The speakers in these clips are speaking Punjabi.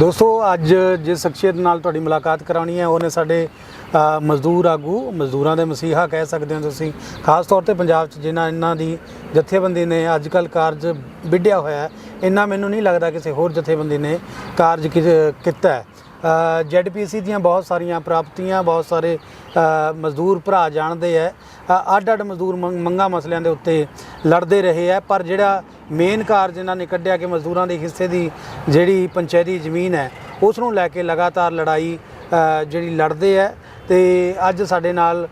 ਦੋਸਤੋ, ਅੱਜ ਜਿਸ ਸ਼ਖਸੀਅਤ ਨਾਲ ਤੁਹਾਡੀ ਮੁਲਾਕਾਤ ਕਰਾਉਣੀ ਹੈ, ਉਹਨੇ ਸਾਡੇ ਮਜ਼ਦੂਰ ਆਗੂ, ਮਜ਼ਦੂਰਾਂ ਦੇ ਮਸੀਹਾ ਕਹਿ ਸਕਦੇ ਹੋ ਤੁਸੀਂ, ਖਾਸ ਤੌਰ ਤੇ ਪੰਜਾਬ 'ਚ ਜਿਨ੍ਹਾਂ ਇਹਨਾਂ ਦੀ ਜਥੇਬੰਦੀ ਨੇ ਅੱਜ ਕੱਲ ਕਾਰਜ ਵਿੱਢਿਆ ਹੋਇਆ ਇੰਨਾ ਮੈਨੂੰ ਨਹੀਂ ਲੱਗਦਾ ਕਿਸੇ ਹੋਰ ਜਥੇਬੰਦੀ ਨੇ ਕਾਰਜ ਕੀ- ਕੀਤਾ ਹੈ। ਜੈਡਪੀਸੀ ਦੀਆਂ ਬਹੁਤ ਸਾਰੀਆਂ ਪ੍ਰਾਪਤੀਆਂ, ਬਹੁਤ ਸਾਰੇ ਮਜ਼ਦੂਰ ਭਰਾ ਜਾਣਦੇ ਹੈ। ਅੱਡ ਅੱਡ ਮਜ਼ਦੂਰ ਮੰਗ- ਮੰਗਾਂ ਮਸਲਿਆਂ ਦੇ ਉੱਤੇ ਲੜਦੇ ਰਹੇ ਹੈ, ਪਰ ਜਿਹੜਾ ਮੇਨ ਕਾਰਜ ਇਹਨਾਂ ਨੇ ਕੱਢਿਆ ਕਿ ਮਜ਼ਦੂਰਾਂ ਦੇ ਹਿੱਸੇ ਦੀ ਜਿਹੜੀ ਪੰਚਾਇਤੀ ਜ਼ਮੀਨ ਹੈ ਉਸ ਨੂੰ ਲੈ ਕੇ ਲਗਾਤਾਰ ਲੜਾਈ ਜਿਹੜੀ ਲੜਦੇ ਹੈ ਤੇ ਅੱਜ ਸਾਡੇ ਨਾਲ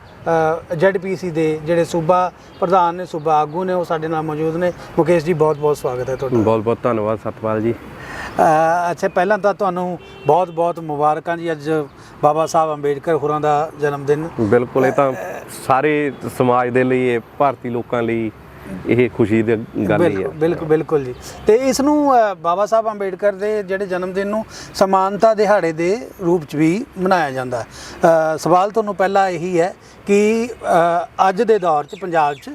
ਜੈਡਪੀਸੀ ਦੇ ਜਿਹੜੇ ਸੂਬਾ ਪ੍ਰਧਾਨ ਨੇ ਸੂਬਾ ਆਗੂ ਨੇ ਉਹ ਸਾਡੇ ਨਾਲ ਮੌਜੂਦ ਨੇ। ਮੁਕੇਸ਼ ਜੀ ਬਹੁਤ ਬਹੁਤ ਸਵਾਗਤ ਹੈ ਤੁਹਾਡਾ। ਬਹੁਤ ਬਹੁਤ ਧੰਨਵਾਦ ਸਤਪਾਲ ਜੀ। ਅੱਛਾ ਪਹਿਲਾਂ ਤਾਂ ਤੁਹਾਨੂੰ ਬਹੁਤ ਬਹੁਤ ਮੁਬਾਰਕਾਂ ਜੀ। ਅੱਜ ਬਾਬਾ ਸਾਹਿਬ ਅੰਬੇਡਕਰ ਹੋਰਾਂ ਦਾ ਜਨਮ ਦਿਨ ਬਿਲਕੁਲ ਇਹ ਤਾਂ ਸਾਰੇ ਸਮਾਜ ਦੇ ਲਈ ਇਹ ਭਾਰਤੀ ਲੋਕਾਂ ਲਈ ਇਹ ਖੁਸ਼ੀ ਦੀ ਗੱਲ ਹੀ ਹੈ ਬਿਲਕੁਲ ਬਿਲਕੁਲ ਜੀ। ਤੇ ਇਸ ਨੂੰ ਬਾਬਾ ਸਾਹਿਬ ਅੰਬੇਡਕਰ ਦੇ ਜਿਹੜੇ ਜਨਮ ਦਿਨ ਨੂੰ ਸਮਾਨਤਾ ਦਿਹਾੜੇ ਦੇ ਰੂਪ 'ਚ ਵੀ ਮਨਾਇਆ ਜਾਂਦਾ ਹੈ। ਸਵਾਲ ਤੁਹਾਨੂੰ ਪਹਿਲਾ ਇਹੀ ਹੈ ਕਿ ਅੱਜ ਦੇ ਦੌਰ 'ਚ ਪੰਜਾਬ 'ਚ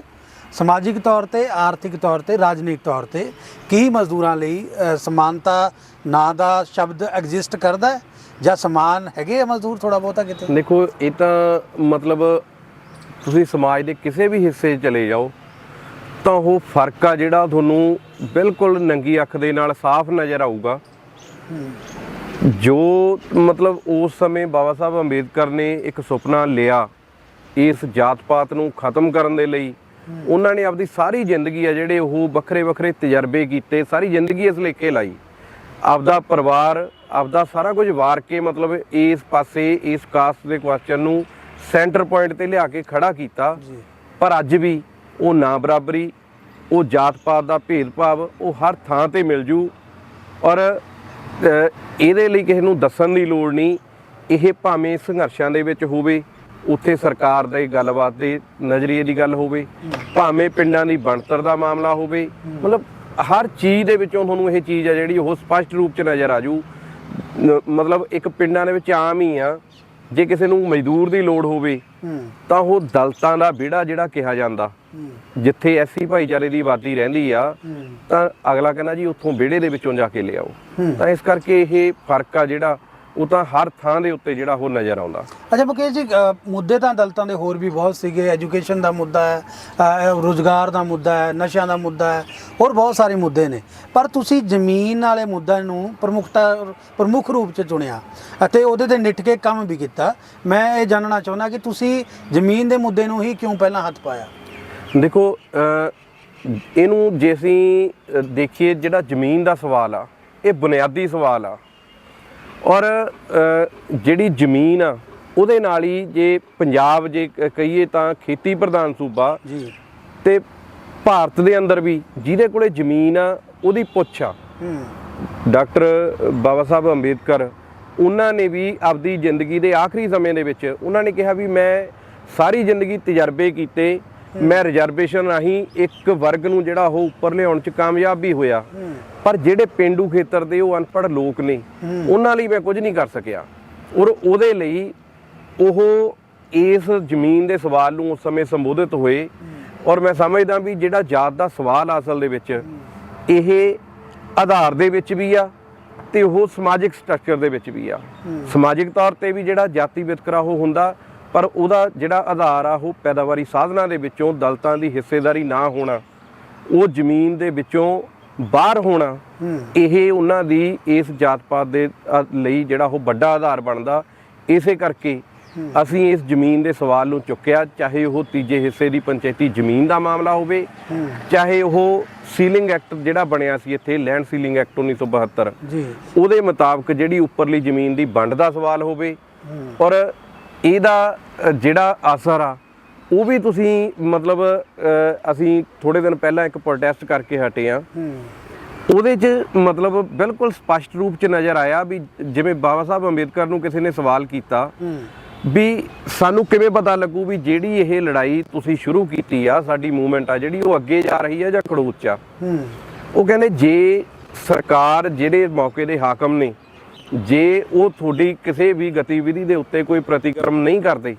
ਸਮਾਜਿਕ ਤੌਰ ਤੇ ਆਰਥਿਕ ਤੌਰ ਤੇ ਰਾਜਨੀਤਿਕ ਤੌਰ ਤੇ ਕੀ ਮਜ਼ਦੂਰਾਂ ਲਈ ਸਮਾਨਤਾ ਨਾਂ ਦਾ ਸ਼ਬਦ ਐਗਜ਼ਿਸਟ ਕਰਦਾ ਹੈ? ਜਾਂ ਸਮਾਨ ਹੈਗੇ ਆ ਮਜ਼ਦੂਰ ਥੋੜਾ ਬਹੁਤਾ ਕਿਤੇ? ਦੇਖੋ ਇਹ ਤਾਂ ਮਤਲਬ ਤੁਸੀਂ ਸਮਾਜ ਦੇ ਕਿਸੇ ਵੀ ਹਿੱਸੇ 'ਚ ਚਲੇ ਜਾਓ ਤਾਂ ਉਹ ਫ਼ਰਕ ਆ ਜਿਹੜਾ ਤੁਹਾਨੂੰ ਬਿਲਕੁਲ ਨੰਗੀ ਅੱਖ ਦੇ ਨਾਲ ਸਾਫ਼ ਨਜ਼ਰ ਆਊਗਾ। ਜੋ ਮਤਲਬ ਉਸ ਸਮੇਂ ਬਾਬਾ ਸਾਹਿਬ ਅੰਬੇਦਕਰ ਨੇ ਇੱਕ ਸੁਪਨਾ ਲਿਆ ਇਸ ਜਾਤ ਪਾਤ ਨੂੰ ਖਤਮ ਕਰਨ ਦੇ ਲਈ ਉਹਨਾਂ ਨੇ ਆਪਦੀ ਸਾਰੀ ਜ਼ਿੰਦਗੀ ਆ ਜਿਹੜੇ ਉਹ ਵੱਖਰੇ ਵੱਖਰੇ ਤਜਰਬੇ ਕੀਤੇ ਸਾਰੀ ਜ਼ਿੰਦਗੀ ਇਸ ਲੇਖੇ ਲਾਈ। ਆਪਦਾ ਪਰਿਵਾਰ ਆਪਦਾ ਸਾਰਾ ਕੁਝ ਵਾਰ ਕੇ ਮਤਲਬ ਇਸ ਪਾਸੇ ਇਸ ਕਾਸਟ ਦੇ ਕੁਐਸਚਨ ਨੂੰ ਸੈਂਟਰ ਪੁਆਇੰਟ ਤੇ ਲਿਆ ਕੇ ਖੜਾ ਕੀਤਾ। ਪਰ ਅੱਜ ਵੀ ਉਹ ਨਾ ਬਰਾਬਰੀ, ਉਹ ਜਾਤ ਪਾਤ ਦਾ ਭੇਦਭਾਵ, ਉਹ ਹਰ ਥਾਂ ਤੇ ਮਿਲ ਜੂ। ਔਰ ਇਹਦੇ ਲਈ ਕਿਸੇ ਨੂੰ ਦੱਸਣ ਦੀ ਲੋੜ ਨਹੀਂ, ਇਹ ਭਾਵੇਂ ਸੰਘਰਸ਼ਾਂ ਦੇ ਵਿੱਚ ਹੋਵੇ, ਉੱਥੇ ਸਰਕਾਰ ਦੇ ਗੱਲਬਾਤ ਦੇ ਨਜ਼ਰੀਏ ਦੀ ਗੱਲ ਹੋਵੇ, ਭਾਵੇਂ ਪਿੰਡਾਂ ਦੀ ਬਣਤਰ ਦਾ ਮਾਮਲਾ ਹੋਵੇ, ਮਤਲਬ ਹਰ ਚੀਜ਼ ਦੇ ਵਿੱਚੋਂ ਤੁਹਾਨੂੰ ਇਹ ਚੀਜ਼ ਆ ਜਿਹੜੀ ਉਹ ਸਪਸ਼ਟ ਰੂਪ 'ਚ ਨਜ਼ਰ ਆ ਜੂ। ਮਤਲਬ ਇੱਕ ਪਿੰਡਾਂ ਦੇ ਵਿੱਚ ਆਮ ਹੀ ਆ ਜੇ ਕਿਸੇ ਨੂੰ ਮਜ਼ਦੂਰ ਦੀ ਲੋੜ ਹੋਵੇ ਤਾਂ ਉਹ ਦਲਤਾਂ ਦਾ ਵਿਹੜਾ ਜਿਹੜਾ ਕਿਹਾ ਜਾਂਦਾ। ਜਿੱਥੇ ਐਸੀ ਭਾਈਚਾਰੇ ਦੀ ਆਬਾਦੀ ਰਹਿੰਦੀ ਆ ਤਾਂ ਅਗਲਾ ਕਹਿੰਦਾ ਜੀ ਉੱਥੋਂ ਵਿਹੜੇ ਦੇ ਵਿੱਚੋਂ ਜਾ ਕੇ ਲਿਆਓ। ਤਾਂ ਇਸ ਕਰਕੇ ਇਹ ਫ਼ਰਕ ਆ ਜਿਹੜਾ ਉਹ ਤਾਂ ਹਰ ਥਾਂ ਦੇ ਉੱਤੇ ਜਿਹੜਾ ਉਹ ਨਜ਼ਰ ਆਉਂਦਾ। ਅੱਛਾ ਮੁਕੇਸ਼ ਜੀ ਮੁੱਦੇ ਤਾਂ ਦਲਤਾਂ ਦੇ ਹੋਰ ਵੀ ਬਹੁਤ ਸੀਗੇ। ਐਜੂਕੇਸ਼ਨ ਦਾ ਮੁੱਦਾ ਹੈ ਰੁਜ਼ਗਾਰ ਦਾ ਮੁੱਦਾ ਹੈ ਨਸ਼ਿਆਂ ਦਾ ਮੁੱਦਾ ਹੈ ਹੋਰ ਬਹੁਤ ਸਾਰੇ ਮੁੱਦੇ ਨੇ। ਪਰ ਤੁਸੀਂ ਜ਼ਮੀਨ ਵਾਲੇ ਮੁੱਦੇ ਨੂੰ ਪ੍ਰਮੁਖਤਾ ਪ੍ਰਮੁੱਖ ਰੂਪ 'ਚ ਚੁਣਿਆ ਅਤੇ ਉਹਦੇ ਤੇ ਨਿੱਠ ਕੇ ਕੰਮ ਵੀ ਕੀਤਾ। ਮੈਂ ਇਹ ਜਾਣਨਾ ਚਾਹੁੰਦਾ ਕਿ ਤੁਸੀਂ ਜ਼ਮੀਨ ਦੇ ਮੁੱਦੇ ਨੂੰ ਹੀ ਕਿਉਂ ਪਹਿਲਾਂ ਹੱਥ ਪਾਇਆ? ਦੇਖੋ ਇਹਨੂੰ ਜੇ ਅਸੀਂ ਦੇਖੀਏ ਜਿਹੜਾ ਜ਼ਮੀਨ ਦਾ ਸਵਾਲ ਆ ਇਹ ਬੁਨਿਆਦੀ ਸਵਾਲ ਆ। ਔਰ ਜਿਹੜੀ ਜ਼ਮੀਨ ਆ ਉਹਦੇ ਨਾਲ ਹੀ ਜੇ ਪੰਜਾਬ ਜੇ ਕਹੀਏ ਤਾਂ ਖੇਤੀ ਪ੍ਰਧਾਨ ਸੂਬਾ ਜੀ। ਤੇ ਭਾਰਤ ਦੇ ਅੰਦਰ ਵੀ ਜਿਹਦੇ ਕੋਲੇ ਜ਼ਮੀਨ ਆ ਉਹਦੀ ਪੁੱਛ ਆ। ਡਾਕਟਰ ਬਾਬਾ ਸਾਹਿਬ ਅੰਬੇਦਕਰ ਉਹਨਾਂ ਨੇ ਵੀ ਆਪਦੀ ਜ਼ਿੰਦਗੀ ਦੇ ਆਖਰੀ ਸਮੇਂ ਦੇ ਵਿੱਚ ਉਹਨਾਂ ਨੇ ਕਿਹਾ ਵੀ ਮੈਂ ਸਾਰੀ ਜ਼ਿੰਦਗੀ ਤਜਰਬੇ ਕੀਤੇ ਮੈਂ ਰਿਜ਼ਰਵੇਸ਼ਨ ਰਾਹੀਂ ਇੱਕ ਵਰਗ ਨੂੰ ਜਿਹੜਾ ਉਹ ਉੱਪਰ ਲਿਆਉਣ 'ਚ ਕਾਮਯਾਬ ਵੀ ਹੋਇਆ। ਪਰ ਜਿਹੜੇ ਪਿੰਡੂ ਖੇਤਰ ਦੇ ਉਹ ਅਨਪੜ੍ਹ ਲੋਕ ਨੇ। ਉਹਨਾਂ ਲਈ ਮੈਂ ਕੁਝ ਨਹੀਂ ਕਰ ਸਕਿਆ। ਔਰ ਉਹਦੇ ਲਈ ਉਹ ਇਸ ਜ਼ਮੀਨ ਦੇ ਸਵਾਲ ਨੂੰ ਉਸ ਸਮੇਂ ਸੰਬੋਧਿਤ ਹੋਏ। ਔਰ ਮੈਂ ਸਮਝਦਾ ਵੀ ਜਿਹੜਾ ਜਾਤ ਦਾ ਸਵਾਲ ਅਸਲ ਦੇ ਵਿੱਚ ਇਹ ਆਧਾਰ ਦੇ ਵਿੱਚ ਵੀ ਆ ਤੇ ਉਹ ਸਮਾਜਿਕ ਸਟਰਕਚਰ ਦੇ ਵਿੱਚ ਵੀ ਆ। ਸਮਾਜਿਕ ਤੌਰ ਤੇ ਵੀ ਜਿਹੜਾ ਜਾਤੀ ਵਿਤਕਰਾ ਉਹ ਹੁੰਦਾ ਪਰ ਉਹਦਾ ਜਿਹੜਾ ਆਧਾਰ ਆ ਉਹ ਪੈਦਾਵਾਰੀ ਸਾਧਨਾਂ ਦੇ ਵਿੱਚੋਂ ਦਲਤਾਂ ਦੀ ਹਿੱਸੇਦਾਰੀ ਨਾ ਹੋਣਾ ਉਹ ਜ਼ਮੀਨ ਦੇ ਵਿੱਚੋਂ ਬਾਹਰ ਹੋਣਾ ਇਹ ਉਹਨਾਂ ਦੀ ਇਸ ਜਾਤ ਪਾਤ ਦੇ ਲਈ ਜਿਹੜਾ ਉਹ ਵੱਡਾ ਆਧਾਰ ਬਣਦਾ ਇਸੇ ਕਰਕੇ ਅਸੀਂ ਇਸ ਜ਼ਮੀਨ ਦੇ ਸਵਾਲ ਨੂੰ ਚੁੱਕਿਆ ਚਾਹੇ ਉਹ ਤੀਜੇ ਹਿੱਸੇ ਦੀ ਪੰਚਾਇਤੀ ਜ਼ਮੀਨ ਦਾ ਮਾਮਲਾ ਹੋਵੇ ਚਾਹੇ ਉਹ ਸੀਲਿੰਗ ਐਕਟ ਜਿਹੜਾ ਬਣਿਆ ਸੀ ਇੱਥੇ ਲੈਂਡ ਸੀਲਿੰਗ ਐਕਟ 1972 ਜੀ। ਉਹਦੇ ਮੁਤਾਬਕ ਜਿਹੜੀ ਉੱਪਰਲੀ ਜ਼ਮੀਨ ਦੀ ਵੰਡ ਦਾ ਸਵਾਲ ਹੋਵੇ ਔਰ ਇਹਦਾ ਜਿਹੜਾ ਅਸਰ ਆ ਉਹ ਵੀ ਤੁਸੀਂ ਮਤਲਬ ਅਸੀਂ ਥੋੜੇ ਦਿਨ ਪਹਿਲਾਂ ਇੱਕ ਪ੍ਰੋਟੈਸਟ ਕਰਕੇ ਹਟੇ ਆ ਉਹਦੇ 'ਚ ਮਤਲਬ ਬਿਲਕੁਲ ਸਪਸ਼ਟ ਰੂਪ 'ਚ ਨਜ਼ਰ ਆਇਆ ਵੀ ਜਿਵੇਂ ਬਾਬਾ ਸਾਹਿਬ ਅੰਬੇਦਕਰ ਨੂੰ ਕਿਸੇ ਨੇ ਸਵਾਲ ਕੀਤਾ ਵੀ ਸਾਨੂੰ ਕਿਵੇਂ ਪਤਾ ਲੱਗੂ ਵੀ ਜਿਹੜੀ ਇਹ ਲੜਾਈ ਤੁਸੀਂ ਸ਼ੁਰੂ ਕੀਤੀ ਆ ਸਾਡੀ ਮੂਵਮੈਂਟ ਆ ਜਿਹੜੀ ਉਹ ਅੱਗੇ ਜਾ ਰਹੀ ਆ ਜਾਂ ਖੜੂਚ ਆ। ਉਹ ਕਹਿੰਦੇ ਜੇ ਸਰਕਾਰ ਜਿਹੜੇ ਮੌਕੇ ਦੇ ਹਾਕਮ ਨੇ ਜੇ ਉਹ ਤੁਹਾਡੀ ਕਿਸੇ ਵੀ ਗਤੀਵਿਧੀ ਦੇ ਉੱਤੇ ਕੋਈ ਪ੍ਰਤੀਕਰਮ ਨਹੀਂ ਕਰਦੇ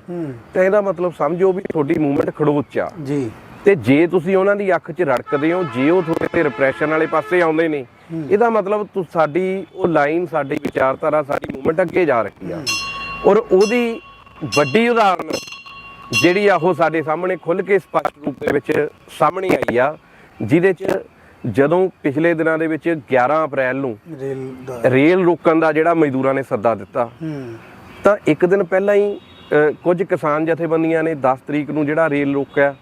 ਤਾਂ ਇਹਦਾ ਮਤਲਬ ਸਮਝੋ ਵੀ ਤੁਹਾਡੀ ਮੂਵਮੈਂਟ ਖੜੂਚ ਆ। ਜੀ। ਤੇ ਜੇ ਤੁਸੀਂ ਉਹਨਾਂ ਦੀ ਅੱਖ 'ਚ ਰੜਕਦੇ ਹੋ ਜੇ ਉਹ ਤੁਹਾਡੇ ਤੇ ਰਿਪਰੈਸ਼ਨ ਵਾਲੇ ਪਾਸੇ ਆਉਂਦੇ ਨੇ ਇਹਦਾ ਮਤਲਬ ਤੁ ਸਾਡੀ ਉਹ ਲਾਈਨ ਸਾਡੀ ਵਿਚਾਰਧਾਰਾ ਸਾਡੀ ਮੂਵਮੈਂਟ ਅੱਗੇ ਜਾ ਰਹੀ ਆ। ਔਰ ਉਹਦੀ ਵੱਡੀ ਉਦਾਹਰਨ ਜਿਹੜੀ ਆ ਉਹ ਸਾਡੇ ਸਾਹਮਣੇ ਖੁੱਲ ਕੇ ਸਪਸ਼ਟ ਰੂਪ ਦੇ ਵਿੱਚ ਸਾਹਮਣੇ ਆਈ ਆ ਜਿਹਦੇ 'ਚ ਜਦੋਂ ਪਿਛਲੇ ਦਿਨਾਂ ਦੇ ਵਿੱਚ 11 ਅਪ੍ਰੈਲ ਨੂੰ ਰੇਲ ਦਾ ਰੇਲ ਰੋਕਣ ਦਾ ਜਿਹੜਾ ਮਜ਼ਦੂਰਾਂ ਨੇ ਸੱਦਾ ਦਿੱਤਾ ਤਾਂ ਇੱਕ ਦਿਨ ਪਹਿਲਾਂ ਹੀ ਕੁਝ ਕਿਸਾਨ ਜਥੇਬੰਦੀਆਂ ਨੇ 10 ਤਰੀਕ ਨੂੰ ਜਿਹੜਾ ਰੇਲ ਰੋਕਿਆ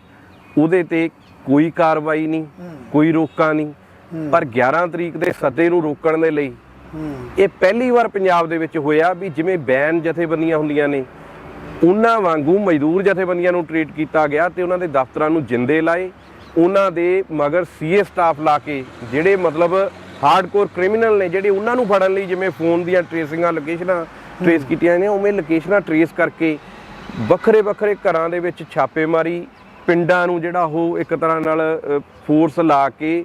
ਉਹਦੇ ਤੇ ਕੋਈ ਕਾਰਵਾਈ ਨਹੀਂ ਕੋਈ ਰੋਕਾ ਨਹੀਂ। ਪਰ 11 ਤਰੀਕ ਦੇ ਸੱਦੇ ਨੂੰ ਰੋਕਣ ਦੇ ਲਈ ਇਹ ਪਹਿਲੀ ਵਾਰ ਪੰਜਾਬ ਦੇ ਵਿੱਚ ਹੋਇਆ ਵੀ ਜਿਵੇਂ ਬੈਨ ਜਥੇਬੰਦੀਆਂ ਹੁੰਦੀਆਂ ਨੇ ਉਹਨਾਂ ਵਾਂਗੂ ਮਜ਼ਦੂਰ ਜਥੇਬੰਦੀਆਂ ਨੂੰ ਟ੍ਰੀਟ ਕੀਤਾ ਗਿਆ ਤੇ ਉਹਨਾਂ ਦੇ ਦਫ਼ਤਰਾਂ ਨੂੰ ਜਿੰਦੇ ਲਾਏ ਉਹਨਾਂ ਦੇ ਮਗਰ ਸੀਏ ਸਟਾਫ ਲਾ ਕੇ ਜਿਹੜੇ ਮਤਲਬ ਹਾਰਡਕੋਰ ਕ੍ਰਿਮੀਨਲ ਨੇ ਜਿਹੜੇ ਉਹਨਾਂ ਨੂੰ ਫੜਨ ਲਈ ਜਿਵੇਂ ਫੋਨ ਦੀਆਂ ਟ੍ਰੇਸਿੰਗਾਂ ਲੋਕੇਸ਼ਨਾਂ ਟ੍ਰੇਸ ਕੀਤੀਆਂ ਨੇ ਉਵੇਂ ਲੋਕੇਸ਼ਨਾਂ ਟ੍ਰੇਸ ਕਰਕੇ ਵੱਖਰੇ ਵੱਖਰੇ ਘਰਾਂ ਦੇ ਵਿੱਚ ਛਾਪੇਮਾਰੀ ਪਿੰਡਾਂ ਨੂੰ ਜਿਹੜਾ ਉਹ ਇੱਕ ਤਰ੍ਹਾਂ ਨਾਲ ਫੋਰਸ ਲਾ ਕੇ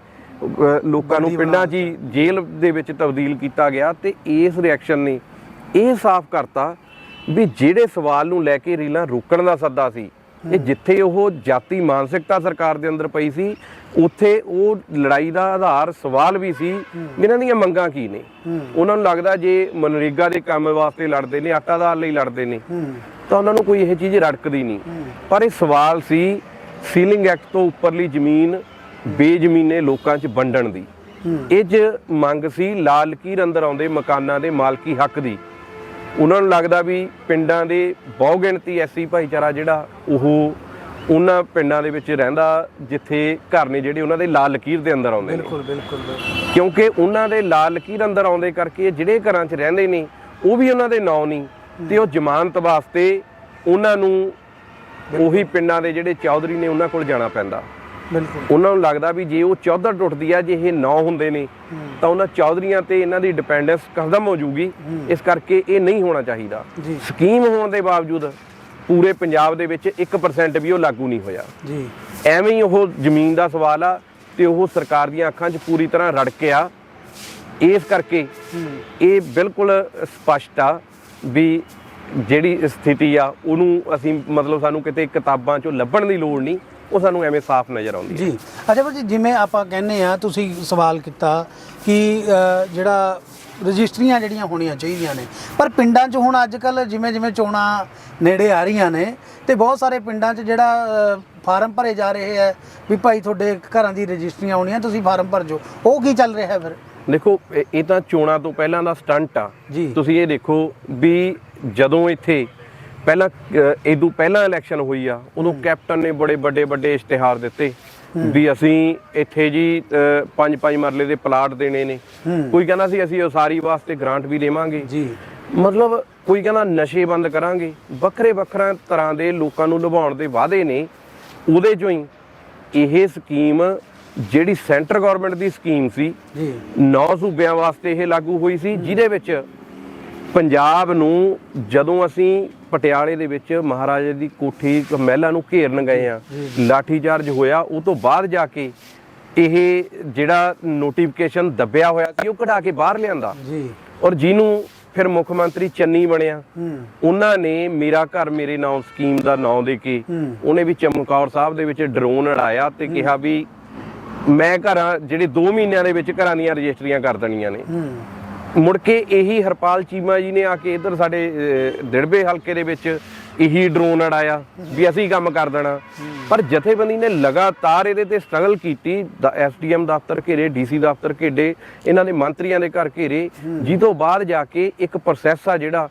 ਲੋਕਾਂ ਨੂੰ ਪਿੰਡਾਂ 'ਚ। ਜੇਲ੍ਹ ਦੇ ਵਿੱਚ ਤਬਦੀਲ ਕੀਤਾ ਗਿਆ ਤੇ ਇਸ ਰਿਐਕਸ਼ਨ ਨੇ ਇਹ ਸਾਫ਼ ਕਰਤਾ ਵੀ ਜਿਹੜੇ ਸਵਾਲ ਨੂੰ ਲੈ ਕੇ ਰੀਲਾਂ ਰੋਕਣ ਦਾ ਸੱਦਾ ਸੀ ਇਹ ਜਿੱਥੇ ਉਹ ਜਾਤੀ ਮਾਨਸਿਕਤਾ ਸਰਕਾਰ ਦੇ ਅੰਦਰ ਪਈ ਸੀ, ਉੱਥੇ ਉਹ ਲੜਾਈ ਦਾ ਆਧਾਰ ਸਵਾਲ ਵੀ ਸੀ, ਇਹਨਾਂ ਦੀਆਂ ਮੰਗਾਂ ਕੀ ਨੇ? ਉਹਨਾਂ ਨੂੰ ਲੱਗਦਾ ਜੇ ਮਨਰੇਗਾ ਦੇ ਕੰਮ ਵਾਸਤੇ ਲੜਦੇ ਨੇ, ਆਟਾ ਦਾਲ ਲਈ ਲੜਦੇ ਨੇ, ਤਾਂ ਉਹਨਾਂ ਨੂੰ ਕੋਈ ਇਹ ਚੀਜ਼ ਰੜਕਦੀ ਨਹੀਂ। ਪਰ ਇਹ ਸਵਾਲ ਸੀ ਸੀਲਿੰਗ ਐਕਟ ਤੋਂ ਉੱਪਰਲੀ ਜ਼ਮੀਨ ਬੇਜ਼ਮੀਨੇ ਲੋਕਾਂ 'ਚ ਵੰਡਣ ਦੀ। ਇਹ 'ਚ ਮੰਗ ਸੀ, ਲਾਲ ਲਕੀਰ ਅੰਦਰ ਆਉਂਦੇ ਮਕਾਨਾਂ ਦੇ ਮਾਲਕੀ ਹੱਕ ਦੀ। ਉਹਨਾਂ ਨੂੰ ਲੱਗਦਾ ਵੀ ਪਿੰਡਾਂ ਦੇ ਬਹੁ ਗਿਣਤੀ ਐਸੀ ਭਾਈਚਾਰਾ ਜਿਹੜਾ ਉਹ ਉਹਨਾਂ ਪਿੰਡਾਂ ਦੇ ਵਿੱਚ ਰਹਿੰਦਾ ਜਿੱਥੇ ਘਰ ਨੇ ਜਿਹੜੇ ਉਹਨਾਂ ਦੇ ਲਾਲ ਲਕੀਰ ਦੇ ਅੰਦਰ ਆਉਂਦੇ ਨੇ ਬਿਲਕੁਲ ਬਿਲਕੁਲ। ਕਿਉਂਕਿ ਉਹਨਾਂ ਦੇ ਲਾਲ ਲਕੀਰ ਅੰਦਰ ਆਉਂਦੇ ਕਰਕੇ ਜਿਹੜੇ ਘਰਾਂ 'ਚ ਰਹਿੰਦੇ ਨੇ ਉਹ ਵੀ ਉਹਨਾਂ ਦੇ ਨਾਂ ਨਹੀਂ ਤੇ ਉਹ ਜ਼ਮਾਨਤ ਵਾਸਤੇ ਉਹਨਾਂ ਨੂੰ ਉਹੀ ਪਿੰਡਾਂ ਦੇ ਜਿਹੜੇ ਚੌਧਰੀ ਨੇ ਉਹਨਾਂ ਕੋਲ ਜਾਣਾ ਪੈਂਦਾ ਬਿਲਕੁਲ। ਉਹਨਾਂ ਨੂੰ ਲੱਗਦਾ ਵੀ ਜੇ ਉਹ ਚੌਧਰ ਟੁੱਟਦੀ ਆ ਜੇ ਇਹ ਨਾਂ ਹੁੰਦੇ ਨੇ ਤਾਂ ਉਹਨਾਂ ਚੌਧਰੀਆਂ ਤੇ ਇਹਨਾਂ ਦੀ ਡਿਪੈਂਡੈਂਸ ਖਤਮ ਹੋ ਜਾਊਗੀ। ਇਸ ਕਰਕੇ ਇਹ ਨਹੀਂ ਹੋਣਾ ਚਾਹੀਦਾ। ਸਕੀਮ ਹੋਣ ਦੇ ਬਾਵਜੂਦ ਪੂਰੇ ਪੰਜਾਬ ਦੇ ਵਿੱਚ 1% ਵੀ ਉਹ ਲਾਗੂ ਨਹੀਂ ਹੋਇਆ। ਜੀ। ਐਵੇਂ ਹੀ ਉਹ ਜ਼ਮੀਨ ਦਾ ਸਵਾਲ ਆ ਤੇ ਉਹ ਸਰਕਾਰ ਦੀਆਂ ਅੱਖਾਂ 'ਚ ਪੂਰੀ ਤਰ੍ਹਾਂ ਰੜਕਿਆ ਇਸ ਕਰਕੇ ਇਹ ਬਿਲਕੁਲ ਸਪਸ਼ਟ ਆ ਵੀ ਜਿਹੜੀ ਸਥਿਤੀ ਆ ਉਹਨੂੰ ਅਸੀਂ ਮਤਲਬ ਸਾਨੂੰ ਕਿਤੇ ਕਿਤਾਬਾਂ 'ਚੋਂ ਲੱਭਣ ਦੀ ਲੋੜ ਨਹੀਂ। ਉਹ ਸਾਨੂੰ ਐਵੇਂ ਸਾਫ਼ ਨਜ਼ਰ ਆਉਂਦੀ ਹੈ। ਜੀ। ਅੱਛਾ ਭਾਜੀ ਜਿਵੇਂ ਆਪਾਂ ਕਹਿੰਨੇ ਆ ਤੁਸੀਂ ਸਵਾਲ ਕੀਤਾ ਕਿ ਜਿਹੜਾ ਰਜਿਸਟਰੀਆਂ ਜਿਹੜੀਆਂ ਹੋਣੀਆਂ ਚਾਹੀਦੀਆਂ ਨੇ ਪਰ ਪਿੰਡਾਂ 'ਚ ਹੁਣ ਅੱਜ ਕੱਲ ਜਿਵੇਂ ਜਿਵੇਂ ਚੋਣਾਂ ਨੇੜੇ ਆ ਰਹੀਆਂ ਨੇ ਤੇ ਬਹੁਤ ਸਾਰੇ ਪਿੰਡਾਂ 'ਚ ਜਿਹੜਾ ਫਾਰਮ ਭਰੇ ਜਾ ਰਹੇ ਹੈ ਵੀ ਭਾਈ ਤੁਹਾਡੇ ਘਰਾਂ ਦੀ ਰਜਿਸਟਰੀਆਂ ਹੋਣੀਆਂ ਤੁਸੀਂ ਫਾਰਮ ਭਰ ਜੋ ਉਹ ਕੀ ਚੱਲ ਰਿਹਾ ਹੈ ਫਿਰ? ਦੇਖੋ ਇਹ- ਇਹ ਤਾਂ ਚੋਣਾਂ ਤੋਂ ਪਹਿਲਾਂ ਦਾ ਸਟੰਟ ਆ। ਜੀ। ਤੁਸੀਂ ਇਹ ਦੇਖੋ ਵੀ ਜਦੋਂ ਇੱਥੇ ਪਹਿਲਾਂ ਇਦੋਂ ਪਹਿਲਾਂ ਇਲੈਕਸ਼ਨ ਹੋਈ ਆ ਉਦੋਂ ਕੈਪਟਨ ਨੇ ਬੜੇ ਵੱਡੇ ਵੱਡੇ ਇਸ਼ਤਿਹਾਰ ਦਿੱਤੇ ਵੀ ਅਸੀਂ ਇੱਥੇ ਜੀ ਪੰਜ ਪੰਜ ਮਰਲੇ ਦੇ ਪਲਾਟ ਦੇਣੇ ਨੇ। ਕੋਈ ਕਹਿੰਦਾ ਸੀ ਅਸੀਂ ਉਸਾਰੀ ਵਾਸਤੇ ਗ੍ਰਾਂਟ ਵੀ ਦੇਵਾਂਗੇ। ਜੀ। ਮਤਲਬ ਕੋਈ ਕਹਿੰਦਾ ਨਸ਼ੇ ਬੰਦ ਕਰਾਂਗੇ। ਵੱਖਰੇ ਵੱਖਰਾ ਤਰ੍ਹਾਂ ਦੇ ਲੋਕਾਂ ਨੂੰ ਲੁਭਾਉਣ ਦੇ ਵਾਅਦੇ ਨੇ। ਉਹਦੇ ਚੋਂ ਹੀ ਇਹ ਸਕੀਮ ਜਿਹੜੀ ਸੈਂਟਰ ਗਵਰਨਮੈਂਟ ਦੀ ਸਕੀਮ ਸੀ ਜੀ। ਨੌ ਸੂਬਿਆਂ ਵਾਸਤੇ ਇਹ ਲਾਗੂ ਹੋਈ ਸੀ ਜਿਹਦੇ ਵਿੱਚ ਪੰਜਾਬ ਨੂੰ ਜਦੋਂ ਅਸੀਂ ਪਟਿਆਲੇ ਦੇ ਵਿੱਚ ਮਹਾਰਾਜਾ ਦੀ ਕੋਠੀ ਮਹਿਲਾਂ ਨੂੰ ਘੇਰਨ ਗਏ ਆ ਲਾਠੀ ਚਾਰਜ ਹੋਇਆ ਉਹ ਤੋਂ ਬਾਅਦ ਜਾ ਕੇ ਇਹ ਜਿਹੜਾ ਨੋਟੀਫਿਕੇਸ਼ਨ ਦੱਬਿਆ ਹੋਇਆ ਸੀ ਉਹ ਕਢਾ ਕੇ ਬਾਹਰ ਲਿਆਂਦਾ। ਜੀ। ਔਰ ਜਿਹਨੂੰ ਫਿਰ ਮੁੱਖ ਮੰਤਰੀ ਚੰਨੀ ਬਣਿਆ। ਉਹਨਾਂ ਨੇ ਮੇਰਾ ਘਰ ਮੇਰੇ ਨਾਮ ਸਕੀਮ ਦਾ ਨਾਮ ਦੇ ਕੇ। ਉਹਨੇ ਵੀ ਚਮਕੌਰ ਸਾਹਿਬ ਦੇ ਵਿੱਚ ਡਰੋਨ ਉਡਾਇਆ ਤੇ ਕਿਹਾ ਵੀ ਮੈਂ ਘਰਾਂ ਜਿਹੜੇ 2 ਮਹੀਨਿਆਂ ਦੇ ਵਿੱਚ ਘਰਾਂ ਦੀਆਂ ਰਜਿਸਟਰੀਆਂ ਕਰ ਦੇਣੀਆਂ ਨੇ। ਮੁੜ ਕੇ ਇਹੀ ਹਰਪਾਲ ਚੀਮਾ ਜੀ ਨੇ ਆ ਕੇ ਇੱਧਰ ਸਾਡੇ ਦਿੜਬੇ ਹਲਕੇ ਦੇ ਵਿੱਚ ਇਹੀ ਡਰੋਨ ਉਡਾਇਆ ਵੀ ਅਸੀਂ ਕੰਮ ਕਰ ਦੇਣਾ। ਪਰ ਜਥੇਬੰਦੀ ਨੇ ਲਗਾਤਾਰ ਇਹਦੇ ਤੇ ਸਟਰਗਲ ਕੀਤੀ ਐਸਡੀਐਮ ਦਫ਼ਤਰ ਘੇਰੇ ਡੀਸੀ ਦਫ਼ਤਰ ਘੇਰੇ ਇਹਨਾਂ ਦੇ ਮੰਤਰੀਆਂ ਦੇ ਘਰ ਘੇਰੇ। ਜਿਸ ਬਾਅਦ ਜਾ ਕੇ ਇੱਕ ਪ੍ਰੋਸੈਸ ਆ ਜਿਹੜਾ,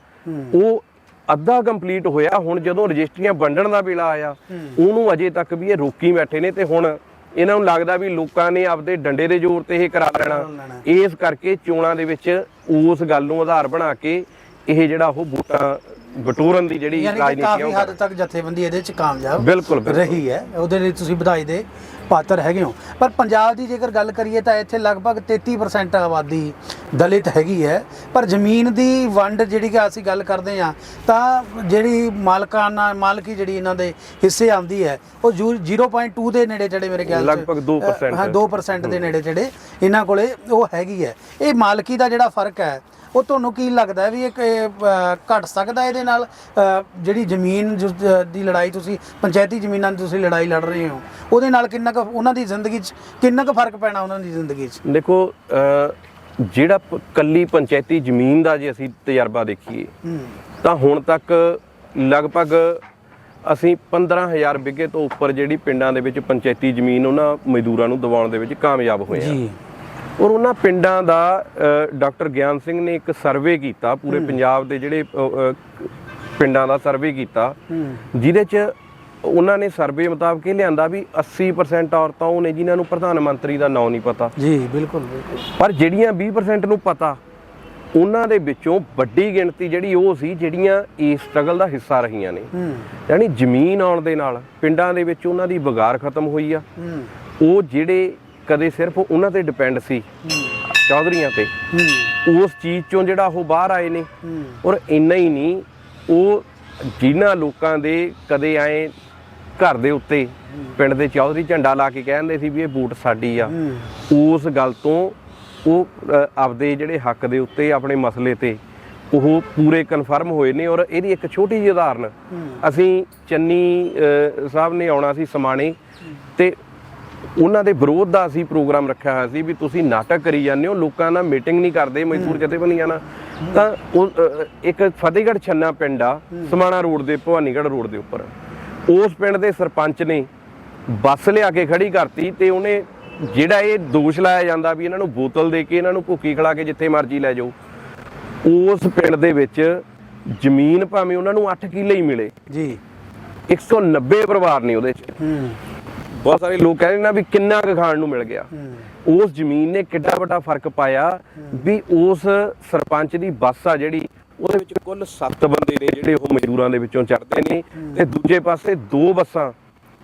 ਉਹ ਅੱਧਾ ਕੰਪਲੀਟ ਹੋਇਆ। ਹੁਣ ਜਦੋਂ ਰਜਿਸਟਰੀਆਂ ਵੰਡਣ ਦਾ ਵੇਲਾ ਆਇਆ, ਉਹਨੂੰ ਅਜੇ ਤੱਕ ਵੀ ਇਹ ਰੋਕੀ ਬੈਠੇ ਨੇ ਤੇ ਹੁਣ ਇਹਨਾਂ ਨੂੰ ਲੱਗਦਾ ਵੀ ਲੋਕਾਂ ਨੇ ਆਪਦੇ ਡੰਡੇ ਦੇ ਜ਼ੋਰ ਤੇ ਇਹ ਕਰਾ ਲੈਣਾ। ਇਸ ਕਰਕੇ ਚੋਣਾਂ ਦੇ ਵਿੱਚ ਉਸ ਗੱਲ ਨੂੰ ਆਧਾਰ ਬਣਾ ਕੇ ਇਹ ਜਿਹੜਾ ਉਹ ਵੋਟਾਂ ਬਟੋਰਨ ਦੀ ਜਿਹੜੀ ਰਾਜਨੀਤੀ ਆ ਕਾਫੀ ਹੱਦ ਤੱਕ ਜਥੇਬੰਦੀ ਇਹਦੇ 'ਚ ਕਾਮਯਾਬ ਬਿਲਕੁਲ। ਰਹੀ ਹੈ। ਉਹਦੇ ਲਈ ਤੁਸੀਂ ਵਧਾਈ ਦੇ ਪਾਤਰ ਹੈਗੇ ਹੋ। ਪਰ ਪੰਜਾਬ ਦੀ ਜੇਕਰ ਗੱਲ ਕਰੀਏ ਤਾਂ ਇੱਥੇ ਲਗਭਗ 33% ਆਬਾਦੀ ਦਲਿਤ ਹੈਗੀ ਹੈ। ਪਰ ਜ਼ਮੀਨ ਦੀ ਵੰਡ ਜਿਹੜੀ ਕਿ ਅਸੀਂ ਗੱਲ ਕਰਦੇ ਹਾਂ ਤਾਂ ਜਿਹੜੀ ਮਾਲਕਾਨਾ ਮਾਲਕੀ ਜਿਹੜੀ ਇਹਨਾਂ ਦੇ ਹਿੱਸੇ ਆਉਂਦੀ ਹੈ ਉਹ ਜ਼ੂ- 0.2 ਦੇ ਨੇੜੇ ਜਿਹੜੇ ਮੇਰੇ ਖਿਆਲ ਲਗਭਗ 2% ਹਾਂ 2% ਦੇ ਨੇੜੇ ਜਿਹੜੇ ਇਹਨਾਂ ਕੋਲੇ ਉਹ ਹੈਗੀ ਹੈ। ਇਹ ਮਾਲਕੀ ਦਾ ਜਿਹੜਾ ਫ਼ਰਕ ਹੈ ਉਹ ਤੁਹਾਨੂੰ ਕੀ ਲੱਗਦਾ ਵੀ ਇਹ ਘਟ ਸਕਦਾ ਇਹਦੇ ਨਾਲ? ਜਿਹੜੀ ਜ਼ਮੀਨ ਦ- ਲੜਾਈ ਤੁਸੀਂ ਪੰਚਾਇਤੀ ਜ਼ਮੀਨਾਂ ਦੀ ਤੁਸੀਂ ਲੜਾਈ ਲੜ ਰਹੇ ਹੋ ਉਹਦੇ ਨਾਲ ਕਿੰਨਾ ਕੁ ਉਹਨਾਂ ਦੀ ਜ਼ਿੰਦਗੀ 'ਚ ਕਿੰਨਾ ਕੁ ਫ਼ਰਕ ਪੈਣਾ ਉਹਨਾਂ ਦੀ ਜ਼ਿੰਦਗੀ 'ਚ? ਦੇਖੋ ਜਿਹੜਾ ਕੱਲੀ ਪੰਚਾਇਤੀ ਜ਼ਮੀਨ ਦਾ ਜੇ ਅਸੀਂ ਤਜਰਬਾ ਦੇਖੀਏ ਤਾਂ ਹੁਣ ਤੱਕ ਲਗਭਗ ਅਸੀਂ 15000 ਬਿੱਗੇ ਤੋਂ ਉੱਪਰ ਜਿਹੜੀ ਪਿੰਡਾਂ ਦੇ ਵਿੱਚ ਪੰਚਾਇਤੀ ਜ਼ਮੀਨ ਉਹਨਾਂ ਮਜ਼ਦੂਰਾਂ ਨੂੰ ਦਿਵਾਉਣ ਦੇ ਵਿੱਚ ਕਾਮਯਾਬ ਹੋਏ ਆ। ਜੀ। ਔਰ ਉਹਨਾਂ ਪਿੰਡਾਂ ਦਾ ਡਾਕਟਰ ਗਿਆਨ ਸਿੰਘ ਨੇ ਇੱਕ ਸਰਵੇ ਕੀਤਾ ਪੂਰੇ ਪੰਜਾਬ ਦੇ ਜਿਹੜੇ ਪਿੰਡਾਂ ਦਾ ਸਰਵੇ ਕੀਤਾ। ਜਿਹਦੇ 'ਚ ਉਹਨਾਂ ਨੇ ਸਰਵੇ ਮੁਤਾਬਕ ਇਹ ਲਿਆਂਦਾ ਵੀ 80% ਔਰਤਾਂ ਉਹ ਨੇ ਜਿਨ੍ਹਾਂ ਨੂੰ ਪ੍ਰਧਾਨ ਮੰਤਰੀ ਦਾ ਨਾਂ ਨਹੀਂ ਪਤਾ। ਜੀ ਬਿਲਕੁਲ ਪਰ ਜਿਹੜੀਆਂ 20% ਨੂੰ ਪਤਾ ਉਹਨਾਂ ਦੇ ਵਿੱਚੋਂ ਵੱਡੀ ਗਿਣਤੀ ਜਿਹੜੀ ਉਹ ਸੀ ਜਿਹੜੀਆਂ ਇਸ ਸਟਰਗਲ ਦਾ ਹਿੱਸਾ ਰਹੀਆਂ ਨੇ। ਯਾਨੀ ਜ਼ਮੀਨ ਆਉਣ ਦੇ ਨਾਲ ਪਿੰਡਾਂ ਦੇ ਵਿੱਚ ਉਹਨਾਂ ਦੀ ਵਿਗਾਰ ਖਤਮ ਹੋਈ ਆ। ਉਹ ਜਿਹੜੇ ਕਦੇ ਸਿਰਫ ਉਹਨਾਂ ਤੇ ਡਿਪੈਂਡ ਸੀ, ਚੌਧਰੀਆਂ ਤੇ। ਉਸ ਚੀਜ਼ ਚੋਂ ਜਿਹੜਾ ਉਹ ਬਾਹਰ ਆਏ ਨੇ, ਔਰ ਇੰਨਾ ਹੀ ਨਹੀਂ, ਉਹ ਜਿਨ੍ਹਾਂ ਲੋਕਾਂ ਦੇ ਕਦੇ ਆਏ ਘਰ ਦੇ ਉੱਤੇ, ਪਿੰਡ ਦੇ ਚੌਧਰੀ ਝੰਡਾ ਲਾ ਕੇ ਕਹਿੰਦੇ ਸੀ ਵੀ ਇਹ ਬੂਟ ਸਾਡੀ ਆ। ਉਸ ਗੱਲ ਤੋਂ ਉਹ ਆਪਦੇ ਜਿਹੜੇ ਹੱਕ ਦੇ ਉੱਤੇ, ਆਪਣੇ ਮਸਲੇ ਤੇ, ਉਹ ਪੂਰੇ ਕਨਫਰਮ ਹੋਏ ਨੇ, ਔਰ ਇਹਦੀ ਇੱਕ ਛੋਟੀ ਜਿਹੀ ਉਦਾਹਰਨ। ਅਸੀਂ ਚੰਨੀ ਸਾਹਿਬ ਨੇ ਆਉਣਾ ਸੀ ਸਮਾਣੇ, ਤੇ ਉਹਨਾਂ ਦੇ ਵਿਰੋਧ ਦਾ ਅਸੀਂ ਪ੍ਰੋਗਰਾਮ ਰੱਖਿਆ ਹੋਇਆ ਸੀ ਵੀ ਤੁਸੀਂ ਨਾਟਕ ਕਰੀ ਜਾਂਦੇ ਹੋ ਲੋਕਾਂ ਨਾਲ ਮੀਟਿੰਗ ਨਹੀਂ ਕਰਦੇ ਮਜ਼ਦੂਰ ਜਥੇਬੰਦੀਆਂ ਨਾਲ। ਤਾਂ ਉਹ ਇੱਕ ਫਤਿਹਗੜ੍ਹ ਛੰਨਾ ਪਿੰਡ ਆ ਸਮਾਣਾ ਰੋਡ ਦੇ ਭਵਾਨੀਗੜ੍ਹ ਰੋਡ ਦੇ ਉੱਪਰ। ਉਸ ਪਿੰਡ ਦੇ ਸਰਪੰਚ ਨੇ ਬੱਸ ਲਿਆ ਕੇ ਖੜੀ ਕਰਤੀ ਤੇ ਉਹਨੇ ਜਿਹੜਾ ਇਹ ਦੋਸ਼ ਲਾਇਆ ਜਾਂਦਾ ਵੀ ਇਹਨਾਂ ਨੂੰ ਬੋਤਲ ਦੇ ਕੇ ਇਹਨਾਂ ਨੂੰ ਭੁੱਕੀ ਖਿਲਾ ਕੇ ਜਿੱਥੇ ਮਰਜ਼ੀ ਲੈ ਜਾਓ ਉਸ ਪਿੰਡ ਦੇ ਵਿੱਚ ਜ਼ਮੀਨ ਭਾਵੇਂ ਉਹਨਾਂ ਨੂੰ 8 ਕਿੱਲੇ ਹੀ ਮਿਲੇ। ਜੀ। 190 ਪਰਿਵਾਰ ਨੇ ਉਹਦੇ 'ਚ। ਹੂੰ। ਬਹੁਤ ਸਾਰੇ ਲੋਕ ਕਹਿੰਦੇ ਨਾ ਵੀ ਕਿੰਨਾ ਕੁ ਖਾਣ ਨੂੰ ਮਿਲ ਗਿਆ। ਉਸ ਜ਼ਮੀਨ ਨੇ ਕਿੱਡਾ ਵੱਡਾ ਫ਼ਰਕ ਪਾਇਆ ਵੀ ਉਸ ਸਰਪੰਚ ਦੀ ਬੱਸ ਆ ਜਿਹੜੀ ਉਹਦੇ ਵਿੱਚ ਕੁੱਲ 7 ਬੰਦੇ ਨੇ ਜਿਹੜੇ ਉਹ ਮਜ਼ਦੂਰਾਂ ਦੇ ਵਿੱਚੋਂ ਚੜਦੇ ਨੇ ਤੇ ਦੂਜੇ ਪਾਸੇ ਦੋ ਬੱਸਾਂ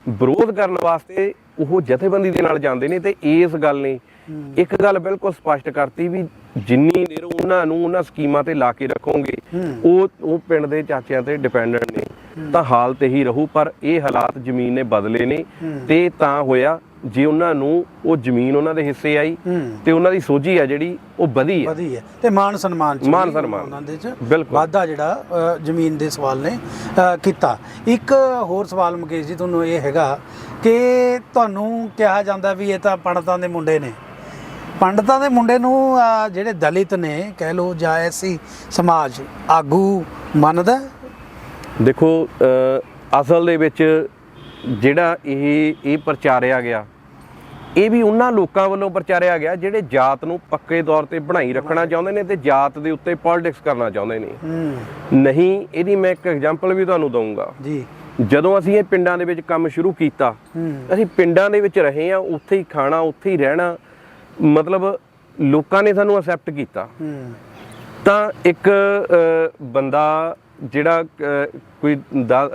ਵਿਰੋਧ ਕਰਨ ਵਾਸਤੇ ਉਹ ਜਥੇਬੰਦੀ ਦੇ ਨਾਲ ਜਾਂਦੇ ਨੇ ਤੇ ਇਸ ਗੱਲ ਨੇ ਇੱਕ ਗੱਲ ਬਿਲਕੁਲ ਸਪਸ਼ਟ ਕਰਤੀ ਵੀ ਜਿੰਨੀ ਦੇਰ ਉਹਨਾਂ ਨੂੰ ਉਹਨਾਂ ਸਕੀਮਾਂ ਤੇ ਲਾ ਕੇ ਰੱਖੋਗੇ ਉਹ ਉਹ ਪਿੰਡ ਦੇ ਚਾਚਿਆਂ ਤੇ ਡਿਪੈਂਡੈਂਟ ਨੇ। ਤਾਂ ਹਾਲਤ ਇਹੀ ਰਹੂ ਪਰ ਇਹ ਹਾਲਾਤ ਜ਼ਮੀਨ ਨੇ ਬਦਲੇ ਨੇ ਤੇ ਤਾਂ ਹੋਇਆ ਜੇ ਉਹਨਾਂ ਨੂੰ ਉਹ ਜ਼ਮੀਨ ਉਹਨਾਂ ਦੇ ਹਿੱਸੇ ਆਈ ਹੂੰ ਤੇ ਉਹਨਾਂ ਦੀ ਸੋਝੀ ਆ ਜਿਹੜੀ ਉਹ ਵਧੀ ਆ ਵਧੀਆ ਤੇ ਮਾਨ ਸਨਮਾਨ ਚ ਮਾਨ ਸਨਮਾਨ। ਉਹਨਾਂ ਦੇ ਚ। ਵਾਧਾ ਜਿਹੜਾ ਜ਼ਮੀਨ ਦੇ ਸਵਾਲ ਨੇ ਕੀਤਾ ਇੱਕ ਹੋਰ ਸਵਾਲ ਮੁਕੇਸ਼ ਜੀ ਤੁਹਾਨੂੰ ਇਹ ਹੈਗਾ ਕਿ ਤੁਹਾਨੂੰ ਕਿਹਾ ਜਾਂਦਾ ਵੀ ਇਹ ਤਾਂ ਪੰਡਤਾਂ ਦੇ ਮੁੰਡੇ ਨੇ ਪੰਡਤਾਂ ਦੇ ਮੁੰਡੇ ਨੂੰ ਜਿਹੜੇ ਦਲਿਤ ਨੇ ਕਹਿ ਲੋ ਜਾਂ ਐਸੀ ਸਮਾਜ ਆਗੂ ਮੰਨਦਾ ਹੈ? ਦੇਖੋ ਅਸਲ ਦੇ ਵਿੱਚ ਜਿਹੜਾ ਇਹ ਇਹ ਪ੍ਰਚਾਰਿਆ ਗਿਆ ਇਹ ਵੀ ਉਹਨਾਂ ਲੋਕਾਂ ਵੱਲੋਂ ਪ੍ਰਚਾਰਿਆ ਗਿਆ ਜਿਹੜੇ ਜਾਤ ਨੂੰ ਪੱਕੇ ਤੌਰ ਤੇ ਬਣਾਈ ਰੱਖਣਾ ਚਾਹੁੰਦੇ ਨੇ ਤੇ ਜਾਤ ਦੇ ਉੱਤੇ ਪੋਲਿਟਿਕਸ ਕਰਨਾ ਚਾਹੁੰਦੇ ਨੇ। ਨਹੀਂ ਇਹਦੀ ਮੈਂ ਇੱਕ ਐਗਜ਼ਾਮਪਲ ਵੀ ਤੁਹਾਨੂੰ ਦਊਂਗਾ। ਜੀ। ਜਦੋਂ ਅਸੀਂ ਇਹ ਪਿੰਡਾਂ ਦੇ ਵਿੱਚ ਕੰਮ ਸ਼ੁਰੂ ਕੀਤਾ ਅਸੀਂ ਪਿੰਡਾਂ ਦੇ ਵਿੱਚ ਰਹੇ ਆ ਉੱਥੇ ਹੀ ਖਾਣਾ ਉੱਥੇ ਹੀ ਰਹਿਣਾ ਮਤਲਬ ਲੋਕਾਂ ਨੇ ਸਾਨੂੰ ਅਸੈਪਟ ਕੀਤਾ। ਤਾਂ ਇੱਕ ਬੰਦਾ ਜਿਹੜਾ ਕੋਈ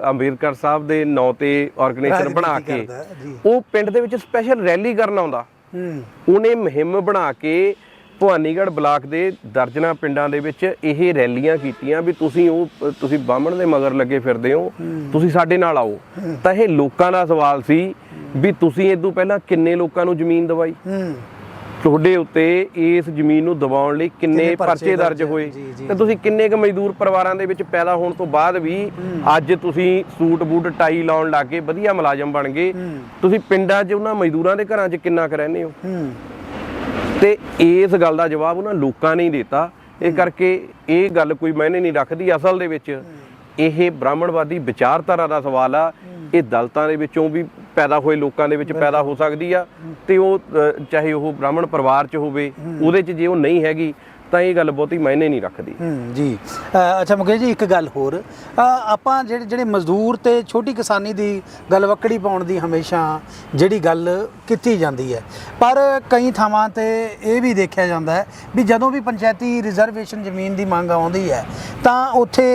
ਅੰਬੇਦਕਰ ਸਾਹਿਬ ਦੇ ਨਾਂ ਤੇ ਆਰਗੇਨਾਈਜੇਸ਼ਨ ਰਾਜਨੀਤੀ ਬਣਾ ਕੇ। ਉਹ ਪਿੰਡ ਦੇ ਵਿੱਚ ਸਪੈਸ਼ਲ ਰੈਲੀ ਕਰਨ ਆਉਂਦਾ। ਹੂੰ। ਉਹਨੇ ਮੁਹਿੰਮ ਬਣਾ ਕੇ ਭਵਾਨੀਗੜ੍ਹ ਬਲਾਕ ਦੇ ਦਰਜਨਾ ਪਿੰਡਾਂ ਦੇ ਵਿੱਚ ਇਹ ਰੈਲੀਆਂ ਕੀਤੀਆਂ ਵੀ ਤੁਸੀਂ ਉਹ ਤੁਸੀਂ ਬਾਹਮਣ ਦੇ ਮਗਰ ਲੱਗੇ ਫਿਰਦੇ ਹੋ ਤੁਸੀਂ ਸਾਡੇ ਨਾਲ ਆਓ। ਤਾਂ ਇਹ ਲੋਕਾਂ ਦਾ ਸਵਾਲ ਸੀ ਵੀ ਤੁਸੀਂ ਇਦੋਂ ਪਹਿਲਾਂ ਕਿੰਨੇ ਲੋਕਾਂ ਨੂੰ ਜ਼ਮੀਨ ਦਵਾਈ? ਤੁਹਾਡੇ ਉੱਤੇ ਇਸ ਜ਼ਮੀਨ ਨੂੰ ਦਬਾਉਣ ਲਈ ਕਿੰਨੇ ਪਰਚੇ ਦਰਜ ਹੋਏ? ਤੇ ਤੁਸੀਂ ਕਿੰਨੇ ਕੁ ਮਜ਼ਦੂਰ ਪਰਿਵਾਰਾਂ ਦੇ ਵਿੱਚ ਪੈਦਾ ਹੋਣ ਤੋਂ ਬਾਅਦ ਵੀ ਅੱਜ ਤੁਸੀਂ ਸੂਟ ਬੂਟ ਟਾਈ ਲਾਉਣ ਲੱਗੇ ਵਧੀਆ ਮੁਲਾਜ਼ਮ ਬਣ ਗਏ। ਤੁਸੀਂ ਪਿੰਡਾਂ 'ਚ ਉਹਨਾਂ ਮਜ਼ਦੂਰਾਂ ਦੇ ਘਰਾਂ 'ਚ ਕਿੰਨਾ ਕੁ ਰਹਿੰਦੇ ਹੋ? ਹੂੰ। ਤੇ ਇਸ ਗੱਲ ਦਾ ਜਵਾਬ ਉਹਨਾਂ ਲੋਕਾਂ ਨੇ ਹੀ ਦਿੱਤਾ। ਇਹ ਕਰਕੇ ਇਹ ਗੱਲ ਕੋਈ ਮਾਇਨੇ ਨਹੀਂ ਰੱਖਦੀ ਅਸਲ ਦੇ ਵਿੱਚ। ਇਹ ਬ੍ਰਾਹਮਣਵਾਦੀ ਵਿਚਾਰਧਾਰਾ ਦਾ ਸਵਾਲ ਆ। ਇਹ ਦਲਤਾਂ ਦੇ ਵਿੱਚੋਂ ਵੀ ਪੈਦਾ ਹੋਏ ਲੋਕਾਂ ਦੇ ਵਿੱਚ ਪੈਦਾ ਹੋ ਸਕਦੀ ਆ ਤੇ ਉਹ ਚਾਹੇ ਉਹ ਬ੍ਰਾਹਮਣ ਪਰਿਵਾਰ 'ਚ ਹੋਵੇ, ਉਹਦੇ 'ਚ ਜੇ ਉਹ ਨਹੀਂ ਹੈਗੀ, ਤਾਂ ਇਹ ਗੱਲ ਬਹੁਤੀ ਮਾਇਨੇ ਨਹੀਂ ਰੱਖਦੀ। ਜੀ। ਅੱਛਾ ਮੁਕੇਸ਼ ਜੀ, ਇੱਕ ਗੱਲ ਹੋਰ। ਆਪਾਂ ਜਿਹੜੇ ਜਿਹੜੇ ਮਜ਼ਦੂਰ ਤੇ ਛੋਟੀ ਕਿਸਾਨੀ ਦੀ ਗਲਵੱਕੜੀ ਪਾਉਣ ਦੀ ਹਮੇਸ਼ਾ ਜਿਹੜੀ ਗੱਲ ਕੀਤੀ ਜਾਂਦੀ ਹੈ। ਪਰ ਕਈ ਥਾਵਾਂ ਤੇ ਇਹ ਵੀ ਦੇਖਿਆ ਜਾਂਦਾ ਹੈ ਵੀ ਜਦੋਂ ਵੀ ਪੰਚਾਇਤੀ ਰਿਜ਼ਰਵੇਸ਼ਨ ਜ਼ਮੀਨ ਦੀ ਮੰਗ ਆਉਂਦੀ ਹੈ, ਤਾਂ ਉੱਥੇ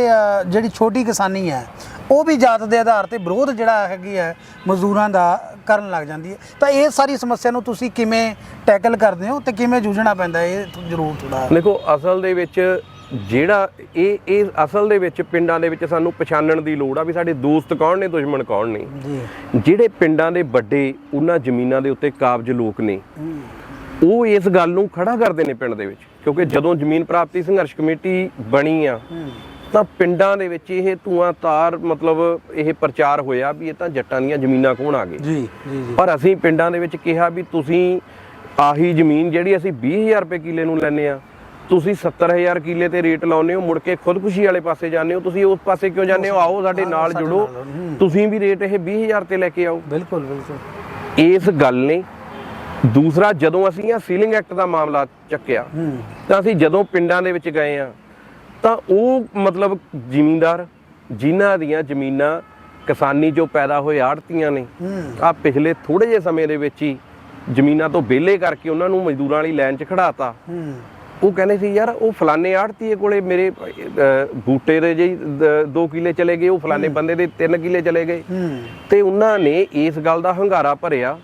ਜਿਹੜੀ ਛੋਟੀ ਕਿਸਾਨੀ ਹੈ ਉਹ ਵੀ ਜਾਤ ਦੇ ਆਧਾਰ ਤੇ ਵਿਰੋਧ ਜਿਹੜਾ ਹੈਗੀ ਹੈ ਮਜ਼ਦੂਰਾਂ ਦਾ ਕਰਨ ਲੱਗ ਜਾਂਦੀ ਹੈ। ਤਾਂ ਇਹ ਸਾਰੀ ਸਮੱਸਿਆ ਨੂੰ ਤੁਸੀਂ ਕਿਵੇਂ ਟੈਕਲ ਕਰਦੇ ਹੋ ਤੇ ਕਿਵੇਂ ਜੂਝਣਾ ਪੈਂਦਾ ਇਹ ਜ਼ਰੂਰ ਥੋੜਾ ਦੇਖੋ ਅਸਲ ਦੇ ਵਿੱਚ ਜਿਹੜਾ ਇਹ ਇਹ ਅਸਲ ਦੇ ਵਿੱਚ ਪਿੰਡਾਂ ਦੇ ਵਿੱਚ ਸਾਨੂੰ ਪਛਾਣਨ ਦੀ ਲੋੜ ਆ ਵੀ ਸਾਡੇ ਦੋਸਤ ਕੌਣ ਨੇ ਦੁਸ਼ਮਣ ਕੌਣ ਨੇ। ਜਿਹੜੇ ਪਿੰਡਾਂ ਦੇ ਵੱਡੇ ਉਹਨਾਂ ਜ਼ਮੀਨਾਂ ਦੇ ਉੱਤੇ ਕਾਬਜ ਲੋਕ ਨੇ ਉਹ ਇਸ ਗੱਲ ਨੂੰ ਖੜਾ ਕਰਦੇ ਨੇ ਪਿੰਡ ਦੇ ਵਿੱਚ। ਕਿਉਂਕਿ ਜਦੋਂ ਜ਼ਮੀਨ ਪ੍ਰਾਪਤੀ ਸੰਘਰਸ਼ ਕਮੇਟੀ ਬਣੀ ਆ ਤਾਂ ਪਿੰਡਾਂ ਦੇ ਵਿੱਚ ਇਹ ਧੂਆਂ ਤਾਰ ਮਤਲਬ ਇਹ ਪ੍ਰਚਾਰ ਹੋਇਆ ਵੀ ਇਹ ਤਾਂ ਜੱਟਾਂ ਦੀਆਂ ਜ਼ਮੀਨਾਂ ਕੋਣ ਆ ਗਏ। ਜੀ ਜੀ ਜੀ। ਪਰ ਅਸੀਂ ਪਿੰਡਾਂ ਦੇ ਵਿੱਚ ਕਿਹਾ ਵੀ ਤੁਸੀਂ ਆਹੀ ਜ਼ਮੀਨ ਜਿਹੜੀ ਅਸੀਂ 20000 ਰੁਪਏ ਕਿੱਲੇ ਨੂੰ ਲੈਨੇ ਆ ਤੁਸੀਂ 70000 ਕਿੱਲੇ ਤੇ ਰੇਟ ਲਾਉਂਦੇ ਹੋ ਮੁੜ ਕੇ ਖੁਦਕੁਸ਼ੀ ਵਾਲੇ ਪਾਸੇ ਜਾਂਦੇ ਹੋ ਤੁਸੀਂ ਉਸ ਪਾਸੇ ਕਿਉਂ ਜਾਂਦੇ ਹੋ? ਆਓ ਸਾਡੇ ਨਾਲ ਜੁੜੋ। ਤੁਸੀਂ ਵੀ ਰੇਟ ਇਹ 20000 ਤੇ ਲੈ ਕੇ ਆਓ। ਬਿਲਕੁਲ ਬਿਲਕੁਲ। ਇਸ ਗੱਲ ਨੇ ਦੂਸਰਾ ਜਦੋਂ ਅਸੀਂ ਆ ਸੀਲਿੰਗ ਐਕਟ ਦਾ ਮਾਮਲਾ ਚੱਕਿਆ ਤਾਂ ਅਸੀਂ ਜਦੋਂ ਪਿੰਡਾਂ ਦੇ ਵਿੱਚ ਗਏ ਆ ਤਾਂ ਉਹ ਮਤਲਬ ਜ਼ਿਮੀਂਦਾਰ ਜਿਨ੍ਹਾਂ ਦੀਆਂ ਜ਼ਮੀਨਾਂ ਕਿਸਾਨੀ ਚੋਂ ਪੈਦਾ ਹੋਏ ਆੜਤੀਆਂ ਨੇ ਆ ਪਿਛਲੇ ਥੋੜੇ ਜਿਹੇ ਸਮੇਂ ਦੇ ਵਿੱਚ ਹੀ ਜ਼ਮੀਨਾਂ ਤੋਂ ਵਿਹਲੇ ਕਰਕੇ ਉਹਨਾਂ ਨੂੰ ਮਜ਼ਦੂਰਾਂ ਵਾਲੀ ਲਾਈਨ 'ਚ ਖੜਾਤਾ ਉਹ ਕਹਿੰਦੇ ਸੀ ਯਾਰ ਉਹ ਫਲਾਣੇ ਆੜਤੀਏ ਕੋਲੇ ਮੇਰੇ ਬੂਟੇ ਦੇ ਜੀ 2 ਕਿੱਲੇ ਚਲੇ ਗਏ ਉਹ ਫਲਾਣੇ ਬੰਦੇ ਦੇ 3 ਕਿੱਲੇ ਚਲੇ ਗਏ। ਤੇ ਉਹਨਾਂ ਨੇ ਇਸ ਗੱਲ ਦਾ ਹੰਗਾਰਾ ਭਰਿਆ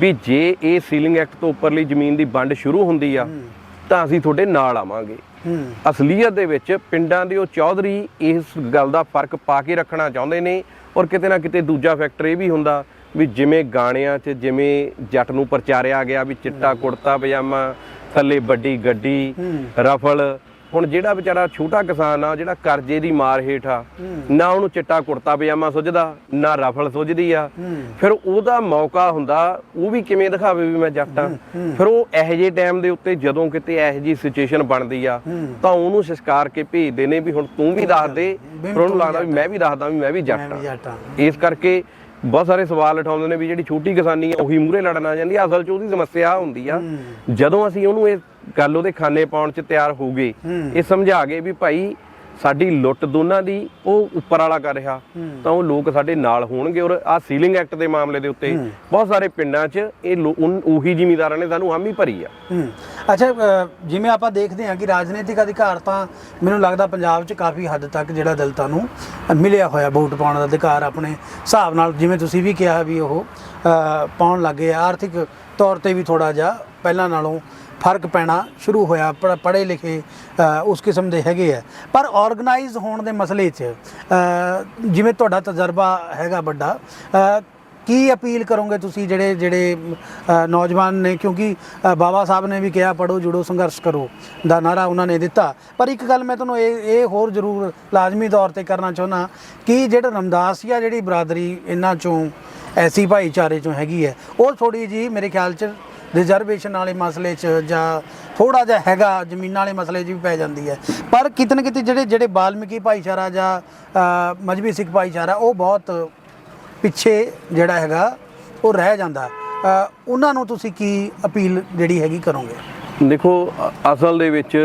ਵੀ ਜੇ ਇਹ ਸੀਲਿੰਗ ਐਕਟ ਤੋਂ ਉੱਪਰਲੀ ਜ਼ਮੀਨ ਦੀ ਵੰਡ ਸ਼ੁਰੂ ਹੁੰਦੀ ਆ ਤਾਂ ਅਸੀਂ ਤੁਹਾਡੇ ਨਾਲ ਆਵਾਂਗੇ। ਅਸਲੀਅਤ ਦੇ ਵਿੱਚ ਪਿੰਡਾਂ ਦੇ ਉਹ ਚੌਧਰੀ ਇਸ ਗੱਲ ਦਾ ਫ਼ਰਕ ਪਾ ਕੇ ਰੱਖਣਾ ਚਾਹੁੰਦੇ ਨੇ ਔਰ ਕਿਤੇ ਨਾ ਕਿਤੇ ਦੂਜਾ ਫੈਕਟਰ ਇਹ ਵੀ ਹੁੰਦਾ ਵੀ ਜਿਵੇਂ ਗਾਣਿਆਂ 'ਚ ਜਿਵੇਂ ਜੱਟ ਨੂੰ ਪ੍ਰਚਾਰਿਆ ਗਿਆ ਵੀ ਚਿੱਟਾ ਕੁੜਤਾ ਪਜਾਮਾ ਥੱਲੇ ਵੱਡੀ ਗੱਡੀ ਰਫਲ ਹੁਣ ਜਿਹੜਾ ਵਿਚਾਰਾ ਛੋਟਾ ਕਿਸਾਨ ਆ ਜਿਹੜਾ ਕਰਜ਼ੇ ਦੀ ਮਾਰ ਹੇਠ ਆ ਨਾ ਉਹਨੂੰ ਚਿੱਟਾ ਕੁੜਤਾ ਪਜਾਮਾ ਸੁੱਝਦਾ ਨਾ ਰਫਲ ਸੁੱਝਦੀ ਆ। ਫਿਰ ਉਹਦਾ ਮੌਕਾ ਹੁੰਦਾ ਉਹ ਵੀ ਕਿਵੇਂ ਦਿਖਾਵੇ ਵੀ ਮੈਂ ਜੱਟ ਆ। ਫਿਰ ਉਹ ਇਹੋ ਜਿਹੇ ਟਾਈਮ ਦੇ ਉੱਤੇ ਜਦੋਂ ਕਿਤੇ ਇਹੋ ਜਿਹੀ ਸਿਚੁਏਸ਼ਨ ਬਣਦੀ ਆ ਤਾਂ ਉਹਨੂੰ ਸੰਸਕਾਰ ਕੇ ਭੇਜਦੇ ਨੇ ਵੀ ਹੁਣ ਤੂੰ ਵੀ ਦੱਸ ਦੇ। ਫਿਰ ਉਹਨੂੰ ਲੱਗਦਾ ਵੀ ਮੈਂ ਵੀ ਦੱਸਦਾ ਵੀ ਮੈਂ ਵੀ ਜੱਟ ਆ। ਇਸ ਕਰਕੇ ਬਹੁਤ ਸਾਰੇ ਸਵਾਲ ਉਠਾਉਂਦੇ ਨੇ ਵੀ ਜਿਹੜੀ ਛੋਟੀ ਕਿਸਾਨੀ ਆ ਉਹੀ ਮੂਰੇ ਲੜਨ ਆ ਜਾਂਦੀ ਆ। ਅਸਲ 'ਚ ਉਹਦੀ ਸਮੱਸਿਆ ਹੁੰਦੀ ਆ। ਜਦੋਂ ਅਸੀਂ ਉਹਨੂੰ ਇਹ ਗੱਲ ਉਹਦੇ ਖਾਨੇ ਪਾਉਣ 'ਚ ਤਿਆਰ ਹੋ ਗਏ। ਇਹ ਸਮਝਾ ਗਏ ਵੀ ਭਾਈ ਸਾਡੀ ਲੁੱਟ ਦੋਨਾਂ ਦੀ ਉਹ ਉੱਪਰ ਵਾਲਾ ਕਰ ਰਿਹਾ। ਤਾਂ ਉਹ ਲੋਕ ਸਾਡੇ ਨਾਲ ਹੋਣਗੇ ਔਰ ਆ ਸੀਲਿੰਗ ਐਕਟ ਦੇ ਮਾਮਲੇ ਦੇ ਉੱਤੇ ਬਹੁਤ ਸਾਰੇ ਪਿੰਡਾਂ 'ਚ ਇਹ ਉਹੀ ਜ਼ਿਮੀਂਦਾਰਾਂ ਨੇ ਸਾਨੂੰ ਹਾਮੀ ਭਰੀ ਆ। ਅੱਛਾ ਜਿਵੇਂ ਆਪਾਂ ਦੇਖਦੇ ਹਾਂ ਕਿ ਰਾਜਨੀਤਿਕ ਅਧਿਕਾਰ ਤਾਂ ਮੈਨੂੰ ਲੱਗਦਾ ਪੰਜਾਬ 'ਚ ਕਾਫੀ ਹੱਦ ਤੱਕ ਜਿਹੜਾ ਦਲਿਤਾਂ ਨੂੰ ਮਿਲਿਆ ਹੋਇਆ ਵੋਟ ਪਾਉਣ ਦਾ ਅਧਿਕਾਰ ਆਪਣੇ ਹਿਸਾਬ ਨਾਲ ਜਿਵੇਂ ਤੁਸੀਂ ਵੀ ਕਿਹਾ ਵੀ ਉਹ ਪਾਉਣ ਲੱਗੇ ਆ। ਆਰਥਿਕ ਤੌਰ ਤੇ ਵੀ ਥੋੜਾ ਜਿਹਾ ਪਹਿਲਾਂ ਨਾਲੋਂ ਫ਼ਰਕ ਪੈਣਾ ਸ਼ੁਰੂ ਹੋਇਆ ਪੜ੍ਹੇ ਲਿਖੇ ਉਸ ਕਿਸਮ ਦੇ ਹੈਗੇ ਆ। ਪਰ ਆਰਗੇਨਾਈਜ਼ ਹੋਣ ਦੇ ਮਸਲੇ 'ਚ ਜਿਵੇਂ ਤੁਹਾਡਾ ਤਜਰਬਾ ਹੈਗਾ ਵੱਡਾ ਕੀ ਅਪੀਲ ਕਰੋਗੇ ਤੁਸੀਂ ਜਿਹੜੇ ਜਿਹੜੇ ਨੌਜਵਾਨ ਨੇ? ਕਿਉਂਕਿ ਬਾਬਾ ਸਾਹਿਬ ਨੇ ਵੀ ਕਿਹਾ ਪੜੋ ਜੁੜੋ, ਸੰਘਰਸ਼ ਕਰੋ, ਦਾ ਨਾਰਾ ਉਹਨਾਂ ਨੇ ਦਿੱਤਾ। ਪਰ ਇੱਕ ਗੱਲ ਮੈਂ ਤੁਹਾਨੂੰ ਇਹ ਇਹ ਹੋਰ ਜ਼ਰੂਰ ਲਾਜ਼ਮੀ ਤੌਰ ਤੇ ਕਰਨਾ ਚਾਹੁੰਦਾ ਕਿ ਜਿਹੜਾ ਰਮਦਾਸੀਆ ਜਿਹੜੀ ਬਰਾਦਰੀ ਇਹਨਾਂ ਚੋਂ, ਐਸੀ ਭਾਈਚਾਰੇ ਚੋਂ ਹੈਗੀ ਹੈ, ਉਹ ਥੋੜੀ ਜੀ ਮੇਰੇ ਖਿਆਲ 'ਚ ਰਿਜ਼ਰਵੇਸ਼ਨ ਵਾਲੇ ਮਸਲੇ 'ਚ ਜਾਂ ਥੋੜਾ ਜਿਹਾ ਹੈਗਾ ਜ਼ਮੀਨਾਂ ਵਾਲੇ ਮਸਲੇ 'ਚ ਵੀ ਪੈ ਜਾਂਦੀ ਹੈ। ਪਰ ਕਿਤੇ ਨਾ ਕਿਤੇ ਜਿਹੜੇ ਜਿਹੜੇ ਬਾਲਮੀਕੀ ਭਾਈਚਾਰਾ ਜਾਂ ਮਜਬੀ ਸਿੱਖ ਭਾਈਚਾਰਾ ਉਹ ਬਹੁਤ ਪਿੱਛੇ ਜਿਹੜਾ ਹੈਗਾ ਉਹ ਰਹਿ ਜਾਂਦਾ। ਉਹਨਾਂ ਨੂੰ ਤੁਸੀਂ ਕੀ ਅਪੀਲ ਜਿਹੜੀ ਹੈਗੀ ਕਰੋਗੇ? ਦੇਖੋ ਅਸਲ ਦੇ ਵਿੱਚ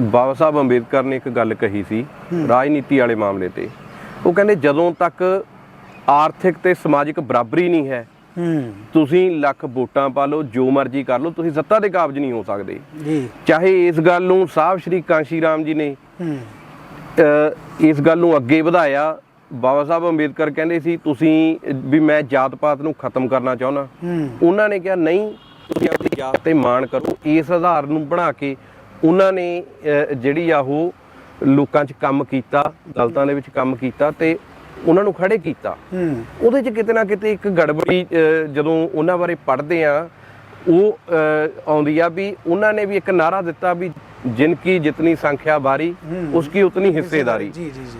ਬਾਬਾ ਸਾਹਿਬ ਅੰਬੇਦਕਰ ਨੇ ਇੱਕ ਗੱਲ ਕਹੀ ਸੀ ਰਾਜਨੀਤੀ ਵਾਲੇ ਮਾਮਲੇ ਤੇ। ਉਹ ਕਹਿੰਦੇ ਜਦੋਂ ਤੱਕ ਆਰਥਿਕ ਤੇ ਸਮਾਜਿਕ ਬਰਾਬਰੀ ਨਹੀਂ ਹੈ ਹੂੰ। ਤੁਸੀਂ ਲੱਖ ਵੋਟਾਂ ਪਾ ਲਓ ਜੋ ਮਰਜ਼ੀ ਕਰ ਲਓ ਤੁਸੀਂ ਸੱਤਾ ਦੇ ਕਾਬਜ ਨਹੀਂ ਹੋ ਸਕਦੇ। ਜੀ। ਚਾਹੇ ਇਸ ਗੱਲ ਨੂੰ ਸਾਹਿਬ ਸ਼੍ਰੀ ਕਾਂਸ਼ੀ ਰਾਮ ਜੀ ਨੇ ਹੂੰ। ਇਸ ਗੱਲ ਨੂੰ ਅੱਗੇ ਵਧਾਇਆ। ਬਾਬਾ ਸਾਹਿਬ ਅੰਬੇਦਕਰ ਕਹਿੰਦੇ ਸੀ ਤੁਸੀਂ ਵੀ ਮੈਂ ਜਾਤ ਪਾਤ ਨੂੰ ਖਤਮ ਕਰਨਾ ਚਾਹੁੰਦਾ। ਉਹਨਾਂ ਨੇ ਕਿਹਾ ਨਹੀਂ ਤੁਸੀਂ ਆਪਣੀ ਜਾਤ ਤੇ ਮਾਣ ਕਰੋ। ਇਸ ਆਧਾਰ ਨੂੰ ਬਣਾ ਕੇ ਉਹਨਾਂ ਨੇ ਜਿਹੜੀ ਆ ਉਹ ਲੋਕਾਂ 'ਚ ਕੰਮ ਕੀਤਾ ਦਲਤਾਂ ਦੇ ਵਿੱਚ ਕੰਮ ਕੀਤਾ ਤੇ ਉਹਨਾਂ ਨੂੰ ਖੜੇ ਕੀਤਾ। ਹੂੰ। ਉਹਦੇ 'ਚ ਕਿਤੇ ਨਾ ਕਿਤੇ ਇੱਕ ਗੜਬੜੀ ਜਦੋਂ ਉਹਨਾਂ ਬਾਰੇ ਪੜ੍ਹਦੇ ਆ ਉਹ ਆਉਂਦੀ ਆ ਵੀ ਉਹਨਾਂ ਨੇ ਵੀ ਇੱਕ ਨਾਰਾ ਦਿੱਤਾ ਵੀ ਜਿਨ ਕੀ ਜਿਤਨੀ ਸੰਖਿਆ ਬਾਰੀ ਉਸ ਕੀ ਉਤਨੀ ਹਿੱਸੇਦਾਰੀ।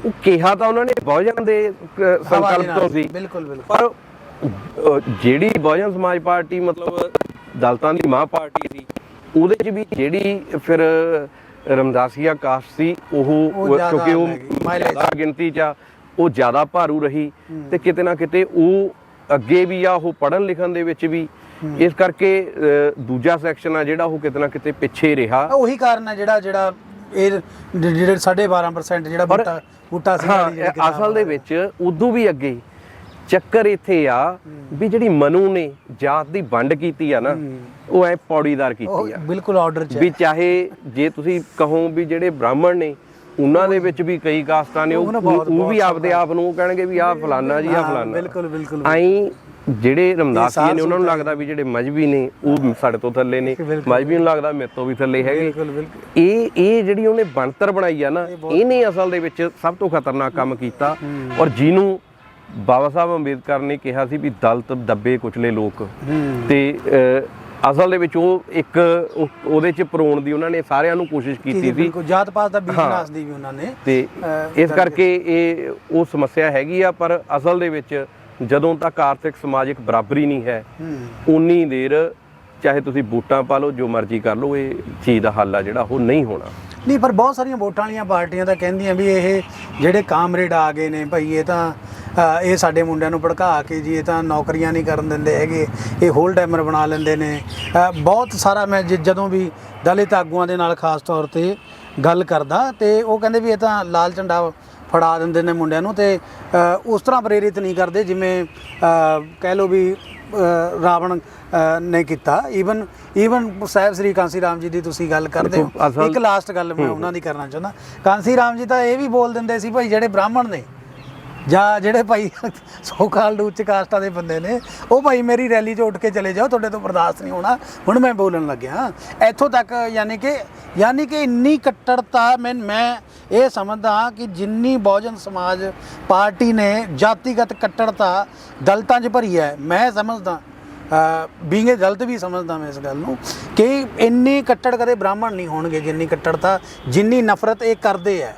ਉਹ ਕਿਹਾ ਤਾਂ ਉਹਨਾਂ ਨੇ ਬਹੁਜਨ ਦੇ ਸੰਕਲਪ। ਤੋਂ ਸੀ। ਬਿਲਕੁਲ ਬਿਲਕੁਲ। ਪਰ ਜਿਹੜੀ ਬਹੁਜਨ ਸਮਾਜ ਪਾਰਟੀ ਮਤਲਬ ਦਲਤਾਂ ਦੀ ਮਾਂ ਪਾਰਟੀ ਸੀ ਉਹਦੇ 'ਚ ਵੀ ਜਿਹੜੀ ਫਿਰ ਰਮਦਾਸੀਆ ਕਾਸਟ ਸੀ ਉਹ ਕਿਉਂਕਿ ਉਹ ਗਿਣਤੀ 'ਚ ਉਹ ਜ਼ਿਆਦਾ ਭਾਰੂ ਰਹੀ ਤੇ ਕਿਤੇ ਨਾ ਕਿਤੇ ਉਹ ਅੱਗੇ ਵੀ ਆ ਉਹ ਪੜ੍ਹਨ ਲਿਖਣ ਦੇ ਵਿੱਚ ਵੀ। ਇਸ ਕਰਕੇ ਦੂਜਾ ਸੈਕਸ਼ਨ ਆ ਜਿਹੜਾ ਉਹ ਕਿਤੇ ਨਾ ਕਿਤੇ ਪਿੱਛੇ ਰਿਹਾ। ਉਹੀ ਕਾਰਨ ਹੈ ਜਿਹੜਾ ਜਿਹੜਾ ਇਹ ਜਿਹੜੇ 12.5% ਜਿਹੜਾ ਬੂਟਾ ਬੂਟਾ ਸੀ ਅਸਲ ਦੇ ਵਿੱਚ ਉਦੋਂ ਵੀ ਅੱਗੇ ਚੱਕਰ ਇੱਥੇ ਆ ਵੀ ਜਿਹੜੀ ਮਨੂ ਨੇ ਜਾਤ ਦੀ ਵੰਡ ਕੀਤੀ ਆ ਨਾ ਉਹ ਐ ਪੌੜੀਦਾਰ ਕੀਤੀ ਆ। ਬਿਲਕੁਲ ਆਰਡਰ ਚ। ਵੀ ਚਾਹੇ ਜੇ ਤੁਸੀਂ ਕਹੋ ਵੀ ਜਿਹੜੇ ਬ੍ਰਾਹਮਣ ਨੇ ਉਹਨਾਂ ਦੇ ਵਿੱਚ ਵੀ ਕਈ ਕਾਸਤਾਂ ਨੇ ਉਹ ਵੀ ਆਪਦੇ ਆਪ ਨੂੰ ਕਹਿਣਗੇ ਵੀ ਆਹ ਫਲਾਨਾ ਜੀ ਆਹ ਫਲਾਨਾ। ਬਿਲਕੁਲ ਬਿਲਕੁਲ ਆਈ ਜਿਹੜੇ ਰਮਦਾਸੀਏ ਨੇ ਉਹਨਾਂ ਨੂੰ ਲੱਗਦਾ ਵੀ ਜਿਹੜੇ ਮਜਬੀ ਨੇ ਉਹ ਸਾਡੇ ਤੋਂ ਥੱਲੇ ਨੇ। ਮਜਬੀ ਨੂੰ ਲੱਗਦਾ ਮੇਰੇ ਤੋਂ ਵੀ ਥੱਲੇ ਹੈਗੇ। ਇਹ ਇਹ ਜਿਹੜੀ ਉਹਨੇ ਬਣਤਰ ਬਣਾਈ ਆ ਨਾ ਇਹਨੇ ਅਸਲ ਦੇ ਵਿੱਚ ਸਭ ਤੋਂ ਖਤਰਨਾਕ ਕੰਮ ਕੀਤਾ। ਔਰ ਜਿਹਨੂੰ ਬਾਬਾ ਸਾਹਿਬ ਅੰਬੇਦਕਰ ਨੇ ਕਿਹਾ ਸੀ ਵੀ ਦਲਤ ਦੱਬੇ ਕੁਚਲੇ ਲੋਕ। ਤੇ ਅਸਲ ਦੇ ਵਿੱਚ ਉਹ ਇੱਕ ਉਹ- ਉਹਦੇ ਚ ਪਰੋਣ ਦੀ ਉਹਨਾਂ ਨੇ ਸਾਰਿਆਂ ਨੂੰ ਕੋਸ਼ਿਸ਼ ਕੀਤੀ ਸੀ। ਬਿਲਕੁਲ। ਜਾਤ ਪਾਤ ਦਾ ਬੀਜ। ਨਾਸ ਦੀ ਵੀ ਉਹਨਾਂ ਨੇ। ਤੇ ਇਸ ਕਰਕੇ। ਇਹ ਉਹ ਸਮੱਸਿਆ ਹੈਗੀ ਆ ਪਰ ਅਸਲ ਦੇ ਵਿੱਚ ਜਦੋਂ ਤੱਕ ਆਰਥਿਕ ਸਮਾਜਿਕ ਬਰਾਬਰੀ ਨਹੀਂ ਹੈ ਉਨੀ ਦੇਰ ਚਾਹੇ ਤੁਸੀਂ ਵੋਟਾਂ ਪਾ ਲਓ ਜੋ ਮਰਜ਼ੀ ਕਰ ਲਓ ਇਹ ਚੀਜ਼ ਦਾ ਹੱਲ ਆ ਜਿਹੜਾ ਉਹ ਨਹੀਂ ਹੋਣਾ। ਨਹੀਂ ਪਰ ਬਹੁਤ ਸਾਰੀਆਂ ਵੋਟਾਂ ਵਾਲੀਆਂ ਪਾਰਟੀਆਂ ਤਾਂ ਕਹਿੰਦੀਆਂ ਵੀ ਇਹ ਜਿਹੜੇ ਕਾਮਰੇਡ ਆ ਗਏ ਨੇ ਭਾਈ ਇਹ ਤਾਂ ਅ, ਇਹ ਸਾਡੇ ਮੁੰਡਿਆਂ ਨੂੰ ਭੜਕਾ ਕੇ ਜੀ ਇਹ ਤਾਂ ਨੌਕਰੀਆਂ ਨਹੀਂ ਕਰਨ ਦਿੰਦੇ ਹੈਗੇ ਇਹ ਹੋਲ ਟਾਈਮਰ ਬਣਾ ਲੈਂਦੇ ਨੇ। ਅ, ਬਹੁਤ ਸਾਰਾ ਮੈਂ ਜ- ਜਦੋਂ ਵੀ ਦਲਿਤ ਆਗੂਆਂ ਦੇ ਨਾਲ ਖਾਸ ਤੌਰ ਤੇ ਗੱਲ ਕਰਦਾ ਤੇ ਉਹ ਕਹਿੰਦੇ ਵੀ ਇਹ ਤਾਂ ਲਾਲ ਝੰਡਾ ਫੜਾ ਦਿੰਦੇ ਨੇ ਮੁੰਡਿਆਂ ਨੂੰ ਤੇ ਅ, ਉਸ ਤਰ੍ਹਾਂ ਪ੍ਰੇਰਿਤ ਨਹੀਂ ਕਰਦੇ ਜਿਵੇਂ ਅ, ਕਹਿ ਲਓ ਵੀ ਰਾਵਣ ਨੇ ਕੀਤਾ। ਈਵਨ ਈਵਨ ਸਾਹਿਬ ਸ੍ਰੀ ਕਾਂਸੀ ਰਾਮ ਜੀ ਦੀ ਤੁਸੀਂ ਗੱਲ ਕਰਦੇ ਹੋ। ਇੱਕ ਲਾਸਟ ਗੱਲ ਮੈਂ ਉਹਨਾਂ ਦੀ ਕਰਨਾ ਚਾਹੁੰਦਾ। ਕਾਂਸੀ ਰਾਮ ਜੀ ਤਾਂ ਇਹ ਵੀ ਬੋਲ ਦਿੰਦੇ ਸੀ ਭਾਈ ਜਿਹੜੇ ਬ੍ਰਾਹਮਣ ਨੇ। ਜਾਂ ਜਿਹੜੇ ਭਾਈ ਸੋ ਕਾਲ ਉੱਚ ਕਾਸਟਾਂ ਦੇ ਬੰਦੇ ਨੇ, ਉਹ ਭਾਈ ਮੇਰੀ ਰੈਲੀ 'ਚ ਉੱਠ ਕੇ ਚਲੇ ਜਾਓ, ਤੁਹਾਡੇ ਤੋਂ ਬਰਦਾਸ਼ਤ ਨਹੀਂ ਹੋਣਾ। ਹੁਣ ਮੈਂ ਬੋਲਣ ਲੱਗਿਆ। ਇੱਥੋਂ ਤੱਕ ਯਾਨੀ ਕਿ ਯਾਨੀ ਕਿ ਇੰਨੀ ਕੱਟੜਤਾ ਮੈਂ ਮੈਂ ਇਹ ਸਮਝਦਾ ਹਾਂ ਕਿ ਜਿੰਨੀ ਬਹੁਜਨ ਸਮਾਜ ਪਾਰਟੀ ਨੇ ਜਾਤੀਗਤ ਕੱਟੜਤਾ ਦਲਤਾਂ 'ਚ ਭਰੀ ਹੈ, ਮੈਂ ਸਮਝਦਾ ਬੀਇੰਗ ਅ ਦਲਿਤ ਵੀ ਸਮਝਦਾ ਮੈਂ ਇਸ ਗੱਲ ਨੂੰ, ਕਿ ਇੰਨੀ ਕੱਟੜ ਕਦੇ ਬ੍ਰਾਹਮਣ ਨਹੀਂ ਹੋਣਗੇ ਜਿੰਨੀ ਕੱਟੜਤਾ, ਜਿੰਨੀ ਨਫ਼ਰਤ ਇਹ ਕਰਦੇ ਆ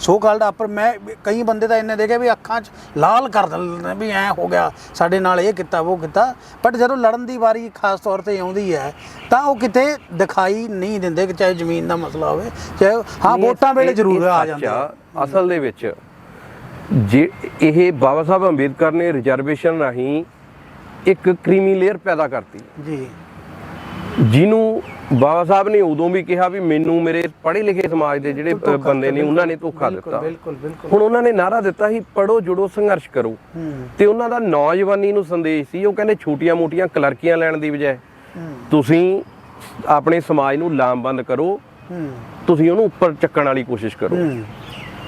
ਸੋ ਕਾਲਡ ਅਪਰ ਮੈਂ ਕਈ ਬੰਦੇ ਤਾਂ ਇੰਨੇ ਦੇਖੇ ਵੀ ਅੱਖਾਂ 'ਚ ਲਾਲ ਕਰ ਦਿੰਦੇ ਵੀ ਐ ਹੋ ਗਿਆ ਸਾਡੇ ਨਾਲ ਇਹ ਕੀਤਾ ਉਹ ਕੀਤਾ। ਬਟ ਜਦੋਂ ਲੜਨ ਦੀ ਵਾਰੀ ਖਾਸ ਤੌਰ ਤੇ ਆਉਂਦੀ ਹੈ ਤਾਂ ਉਹ ਕਿਤੇ ਦਿਖਾਈ ਨਹੀਂ ਦਿੰਦੇ ਕਿ ਚਾਹੇ ਜ਼ਮੀਨ ਦਾ ਮਸਲਾ ਹੋਵੇ ਚਾਹੇ ਹਾਂ ਵੋਟਾਂ ਵੇਲੇ ਜ਼ਰੂਰ ਆ ਜਾਂਦੇ। ਅਸਲ ਦੇ ਵਿੱਚ ਜੇ ਇਹ ਬਾਬਾ ਸਾਹਿਬ ਅੰਬੇਦਕਰ ਨੇ ਰਿਜ਼ਰਵੇਸ਼ਨ ਰਾਹੀਂ ਇੱਕ ਕ੍ਰੀਮੀ ਲੇਅਰ ਪੈਦਾ ਕਰਤੀ। ਜੀ। ਜਿਹਨੂੰ ਬਾਬਾ ਸਾਹਿਬ ਨੇ ਉਦੋਂ ਵੀ ਕਿਹਾ ਵੀ ਮੈਨੂੰ ਮੇਰੇ ਪੜ੍ਹੇ ਲਿਖੇ ਸਮਾਜ ਦੇ ਜਿਹੜੇ ਬੰਦੇ ਨੇ ਉਹਨਾਂ ਨੇ ਧੋਖਾ ਦਿੱਤਾ। ਹੁਣ ਉਹਨਾਂ ਨੇ ਨਾਰਾ ਦਿੱਤਾ ਸੀ ਪੜੋ ਜੁੜੋ ਸੰਘਰਸ਼ ਕਰੋ। ਤੇ ਉਹਨਾਂ ਦਾ ਨੌਜਵਾਨੀ ਨੂੰ ਸੰਦੇਸ਼ ਸੀ ਉਹ ਕਹਿੰਦੇ ਛੋਟੀਆਂ-ਮੋਟੀਆਂ ਕਲਰਕੀਆਂ ਲੈਣ ਦੀ ਬਜਾਏ ਤੁਸੀਂ ਆਪਣੇ ਸਮਾਜ ਨੂੰ ਲਾਮਬੰਦ ਕਰੋ ਤੁਸੀਂ ਉਹਨੂੰ ਉੱਪਰ ਚੱਕਣ ਵਾਲੀ ਕੋਸ਼ਿਸ਼ ਕਰੋ।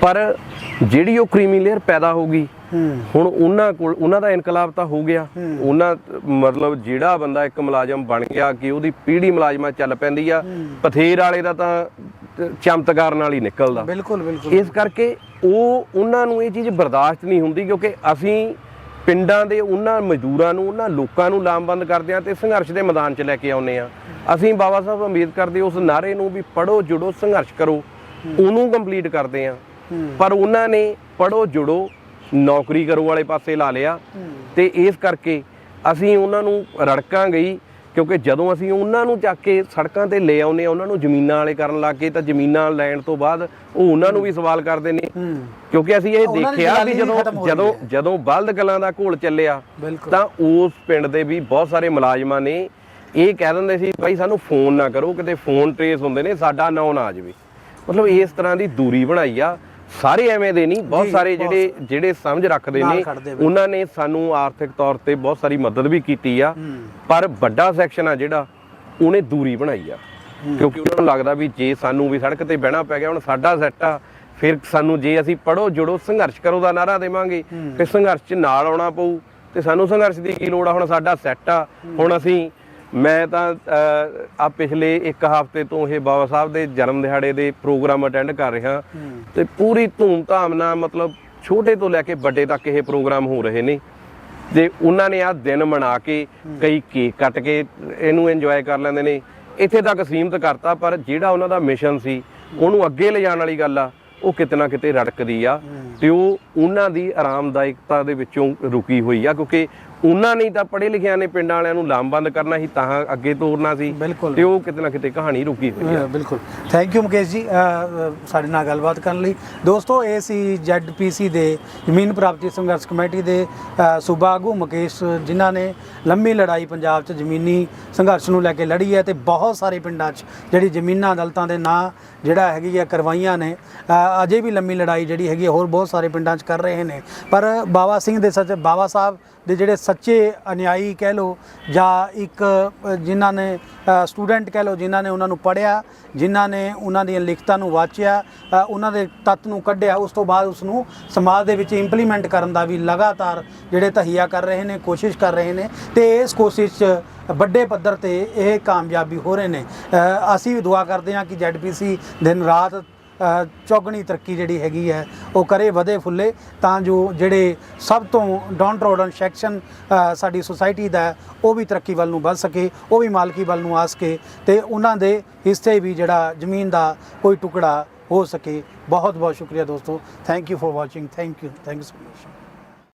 ਪਰ ਜਿਹੜੀ ਉਹ ਕ੍ਰੀਮੀ ਲੇਅਰ ਪੈਦਾ ਹੋ ਗਈ ਹੁਣ ਉਹਨਾਂ ਕੋਲ ਉਹਨਾਂ ਦਾ ਇਨਕਲਾਬ ਤਾਂ ਹੋ ਗਿਆ। ਉਹਨਾਂ ਮਤਲਬ ਜਿਹੜਾ ਬੰਦਾ ਇੱਕ ਮੁਲਾਜ਼ਮ ਬਣ ਗਿਆ ਕਿ ਉਹਦੀ ਪੀੜ੍ਹੀ ਮੁਲਾਜ਼ਮਾਂ ਚੱਲ ਪੈਂਦੀ ਆ। ਪਥੇਰ ਵਾਲੇ ਦਾ ਤਾਂ ਚਮਤਕਾਰ ਨਾਲ ਹੀ ਨਿਕਲਦਾ। ਬਿਲਕੁਲ ਬਿਲਕੁਲ। ਇਸ ਕਰਕੇ ਉਹ ਉਹਨਾਂ ਨੂੰ ਇਹ ਚੀਜ਼ ਬਰਦਾਸ਼ਤ ਨਹੀਂ ਹੁੰਦੀ ਕਿਉਂਕਿ ਅਸੀਂ ਪਿੰਡਾਂ ਦੇ ਉਹਨਾਂ ਮਜ਼ਦੂਰਾਂ ਨੂੰ ਉਹਨਾਂ ਲੋਕਾਂ ਨੂੰ ਲਾਮਬੰਦ ਕਰਦੇ ਆ ਤੇ ਸੰਘਰਸ਼ ਦੇ ਮੈਦਾਨ 'ਚ ਲੈ ਕੇ ਆਉਂਦੇ ਆ। ਅਸੀਂ ਬਾਬਾ ਸਾਹਿਬ ਅੰਬੇਦਕਰ ਦੇ ਉਸ ਨਾਰੇ ਨੂੰ ਵੀ ਪੜੋ ਜੁੜੋ ਸੰਘਰਸ਼ ਕਰੋ। ਉਹਨੂੰ ਕੰਪਲੀਟ ਕਰਦੇ ਆ। ਪਰ ਉਹਨਾਂ ਨੇ ਪੜੋ ਜੁੜੋ ਨੌਕਰੀ ਕਰੋ ਵਾਲੇ ਪਾਸੇ ਲਾ ਲਿਆ। ਤੇ ਇਸ ਕਰਕੇ ਅਸੀਂ ਉਹਨਾਂ ਨੂੰ ਰੜਕਾਂਗੇ ਹੀ ਕਿਉਂਕਿ ਜਦੋਂ ਅਸੀਂ ਉਹਨਾਂ ਨੂੰ ਚੱਕ ਕੇ ਸੜਕਾਂ ਤੇ ਲੈ ਆਉਨੇ ਆ ਉਹਨਾਂ ਨੂੰ ਜ਼ਮੀਨਾਂ ਵਾਲੇ ਕਰਨ ਲੱਗ ਗਏ ਤਾਂ ਜ਼ਮੀਨਾਂ ਲੈਣ ਤੋਂ ਬਾਅਦ ਉਹ ਉਹਨਾਂ ਨੂੰ ਵੀ ਸਵਾਲ ਕਰਦੇ ਨੇ। ਕਿਉਂਕਿ ਅਸੀਂ ਇਹ ਦੇਖਿਆ ਵੀ ਜਦੋਂ ਜਦੋਂ। ਜਦੋਂ ਬਲਦ ਕਲਾਂ ਦਾ ਘੋਲ ਚੱਲਿਆ ਤਾਂ ਉਸ ਪਿੰਡ ਦੇ ਵੀ ਬਹੁਤ ਸਾਰੇ ਮੁਲਾਜ਼ਮਾਂ ਨੇ ਇਹ ਕਹਿ ਦਿੰਦੇ ਸੀ ਭਾਈ ਸਾਨੂੰ ਫੋਨ ਨਾ ਕਰੋ ਕਿਤੇ ਫੋਨ ਟ੍ਰੇਸ ਹੁੰਦੇ ਨੇ ਸਾਡਾ ਨਾਂ ਨਾ ਆ ਜਾਵੇ। ਮਤਲਬ ਇਸ ਤਰ੍ਹਾਂ ਦੀ ਦੂਰੀ ਬਣਾਈ ਆ। ਸਾਰੇ ਐਵੇਂ ਦੇ ਨਹੀਂ ਬਹੁਤ ਸਾਰੇ ਜਿਹੜੇ ਜਿਹੜੇ ਸਮਝ ਰੱਖਦੇ ਨੇ। ਉਹਨਾਂ ਨੇ ਸਾਨੂੰ ਆਰਥਿਕ ਤੌਰ ਤੇ ਬਹੁਤ ਸਾਰੀ ਮਦਦ ਵੀ ਕੀਤੀ ਆ। ਪਰ ਵੱਡਾ ਸੈਕਸ਼ਨ ਆ ਜਿਹੜਾ ਉਹਨੇ ਦੂਰੀ ਬਣਾਈ ਆ। ਕਿਉਂਕਿ ਉਹਨਾਂ ਨੂੰ ਲੱਗਦਾ ਵੀ ਜੇ ਸਾਨੂੰ ਵੀ ਸੜਕ ਤੇ ਬਹਿਣਾ ਪੈ ਗਿਆ ਹੁਣ ਸਾਡਾ ਸੈੱਟ ਆ ਫਿਰ ਸਾਨੂੰ ਜੇ ਅਸੀਂ ਪੜੋ ਜੁੜੋ ਸੰਘਰਸ਼ ਕਰੋ ਦਾ ਨਾਰਾ ਦੇਵਾਂਗੇ। ਫਿਰ ਸੰਘਰਸ਼ 'ਚ ਨਾਲ ਆਉਣਾ ਪਊ ਤੇ ਸਾਨੂੰ ਸੰਘਰਸ਼ ਦੀ ਕੀ ਲੋੜ ਆ? ਹੁਣ ਸਾਡਾ ਸੈੱਟ ਆ ਹੁਣ ਅਸੀਂ ਮੈਂ ਤਾਂ ਆ ਪਿਛਲੇ ਇੱਕ ਹਫ਼ਤੇ ਤੋਂ ਇਹ ਬਾਬਾ ਸਾਹਿਬ ਦੇ ਜਨਮ ਦਿਹਾੜੇ ਦੇ ਪ੍ਰੋਗਰਾਮ ਅਟੈਂਡ ਕਰ ਰਿਹਾ। ਤੇ ਪੂਰੀ ਧੂਮ-ਧਾਮ ਨਾਲ ਮਤਲਬ ਛੋਟੇ ਤੋਂ ਲੈ ਕੇ ਵੱਡੇ ਤੱਕ ਇਹ ਪ੍ਰੋਗਰਾਮ ਹੋ ਰਹੇ ਨੇ। ਤੇ ਉਹਨਾਂ ਨੇ ਆ ਦਿਨ ਮਨਾ ਕੇ ਕਈ ਕੇਕ ਕੱਟ ਕੇ ਇਹਨੂੰ ਇੰਜੋਏ ਕਰ ਲੈਂਦੇ ਨੇ। ਇੱਥੇ ਤੱਕ ਸੀਮਤ ਕਰਤਾ ਪਰ ਜਿਹੜਾ ਉਹਨਾਂ ਦਾ ਮਿਸ਼ਨ ਸੀ ਉਹਨੂੰ ਅੱਗੇ ਲਿਜਾਣ ਵਾਲੀ ਗੱਲ ਆ ਉਹ ਕਿਤੇ ਨਾ ਕਿਤੇ ਰੜਕਦੀ ਆ। ਤੇ ਉਹ ਉਹਨਾਂ ਦੀ ਆਰਾਮਦਾਇਕਤਾ ਦੇ ਵਿੱਚੋਂ ਰੁਕੀ ਹੋਈ ਆ ਕਿਉਂਕਿ ਉਹਨਾਂ ਨੇ ਤਾਂ ਪੜ੍ਹੇ ਲਿਖਿਆਂ ਨੇ ਪਿੰਡਾਂ ਵਾਲਿਆਂ ਨੂੰ ਲਾਮਬੰਦ ਕਰਨਾ ਸੀ ਤਾਂ ਅੱਗੇ ਤੋਰਨਾ ਸੀ ਬਿਲਕੁਲ। ਤੇ ਉਹ ਕਿਤੇ ਨਾ ਕਿਤੇ ਕਹਾਣੀ ਰੁਕੀ ਹੋਈ ਅ, ਬਿਲਕੁਲ। ਥੈਂਕ ਯੂ ਮੁਕੇਸ਼ ਜੀ। ਅ, ਸਾਡੇ ਨਾਲ ਗੱਲਬਾਤ ਕਰਨ ਲਈ। ਦੋਸਤੋ ਇਹ ਸੀ ਜ਼ੈਡਪੀਸੀ ਦੇ ਜ਼ਮੀਨ ਪ੍ਰਾਪਤੀ ਸੰਘਰਸ਼ ਕਮੇਟੀ ਦੇ ਅ, ਸੂਬਾ ਆਗੂ ਮੁਕੇਸ਼ ਜਿਨ੍ਹਾਂ ਨੇ ਲੰਮੀ ਲੜਾਈ ਪੰਜਾਬ 'ਚ ਜ਼ਮੀਨੀ ਸੰਘਰਸ਼ ਨੂੰ ਲੈ ਕੇ ਲੜੀ ਹੈ ਤੇ ਬਹੁਤ ਸਾਰੇ ਪਿੰਡਾਂ 'ਚ ਜਿਹੜੀ ਜ਼ਮੀਨਾਂ ਅਦਾਲਤਾਂ ਦੇ ਨਾਂ ਜਿਹੜਾ ਹੈਗੀ ਆ ਕਰਵਾਈਆਂ ਨੇ। ਅ, ਅਜੇ ਵੀ ਲੰਮੀ ਲੜਾਈ ਜਿਹੜੀ ਹੈਗੀ ਆ, ਹੋਰ ਬਹੁਤ ਸਾਰੇ ਪਿੰਡਾਂ 'ਚ ਕਰ ਰਹੇ ਨੇ। ਪਰ ਬਾਬਾ ਸਿੰਘ ਦੇ ਸੱਚ ਬਾਬਾ ਸਾਹਿਬ ਦੇ ਜਿਹੜੇ ਸੱਚੇ ਅਨਿਆਈ ਕਹਿ ਲੋ ਜਾਂ ਇੱਕ ਜਿਨ੍ਹਾਂ ਨੇ ਸਟੂਡੈਂਟ ਕਹਿ ਲੋ ਜਿਨ੍ਹਾਂ ਨੇ ਉਹਨਾਂ ਨੂੰ ਪੜ੍ਹਿਆ, ਜਿਨ੍ਹਾਂ ਨੇ ਉਹਨਾਂ ਦੀਆਂ ਲਿਖਤਾਂ ਨੂੰ ਵਾਚਿਆ ਉਹਨਾਂ ਦੇ ਤੱਤ ਨੂੰ ਕੱਢਿਆ, ਉਸ ਤੋਂ ਬਾਅਦ ਉਸ ਨੂੰ ਸਮਾਜ ਦੇ ਵਿੱਚ ਇੰਪਲੀਮੈਂਟ ਕਰਨ ਦਾ ਵੀ ਲਗਾਤਾਰ ਜਿਹੜੇ ਤਹੀਆ ਕਰ ਰਹੇ ਨੇ, ਕੋਸ਼ਿਸ਼ ਕਰ ਰਹੇ ਨੇ ਤੇ ਇਸ ਕੋਸ਼ਿਸ਼ 'ਚ ਵੱਡੇ ਪੱਧਰ ਤੇ ਇਹ ਕਾਮਯਾਬੀ ਹੋ ਰਹੇ ਨੇ। ਅਸੀਂ ਵੀ ਦੁਆ ਕਰਦੇ ਹਾਂ ਕਿ ਜ਼ੈਡਪੀਸੀ ਦਿਨ ਰਾਤ ਚੌਗਣੀ ਤਰੱਕੀ ਜਿਹੜੀ ਹੈਗੀ ਹੈ, ਉਹ ਕਰੇ ਵਧੇ ਫੁੱਲੇ, ਤਾਂ ਜੋ ਜਿਹੜੇ ਸਭ ਤੋਂ ਡਾਊਨ ਟਰੋਡਨ ਸੈਕਸ਼ਨ ਸਾਡੀ ਸੁਸਾਇਟੀ ਦਾ ਉਹ ਵੀ ਤਰੱਕੀ ਵੱਲ ਨੂੰ ਵੱਧ ਸਕੇ, ਉਹ ਵੀ ਮਾਲਕੀ ਵੱਲ ਨੂੰ ਆ ਸਕੇ, ਤੇ ਉਹਨਾਂ ਦੇ ਹਿੱਸੇ ਵੀ ਜਿਹੜਾ ਜ਼ਮੀਨ ਦਾ ਕੋਈ ਟੁਕੜਾ ਹੋ ਸਕੇ। ਬਹੁਤ ਬਹੁਤ ਸ਼ੁਕਰੀਆ ਦੋਸਤੋ। Thank you for watching thank you thank you so much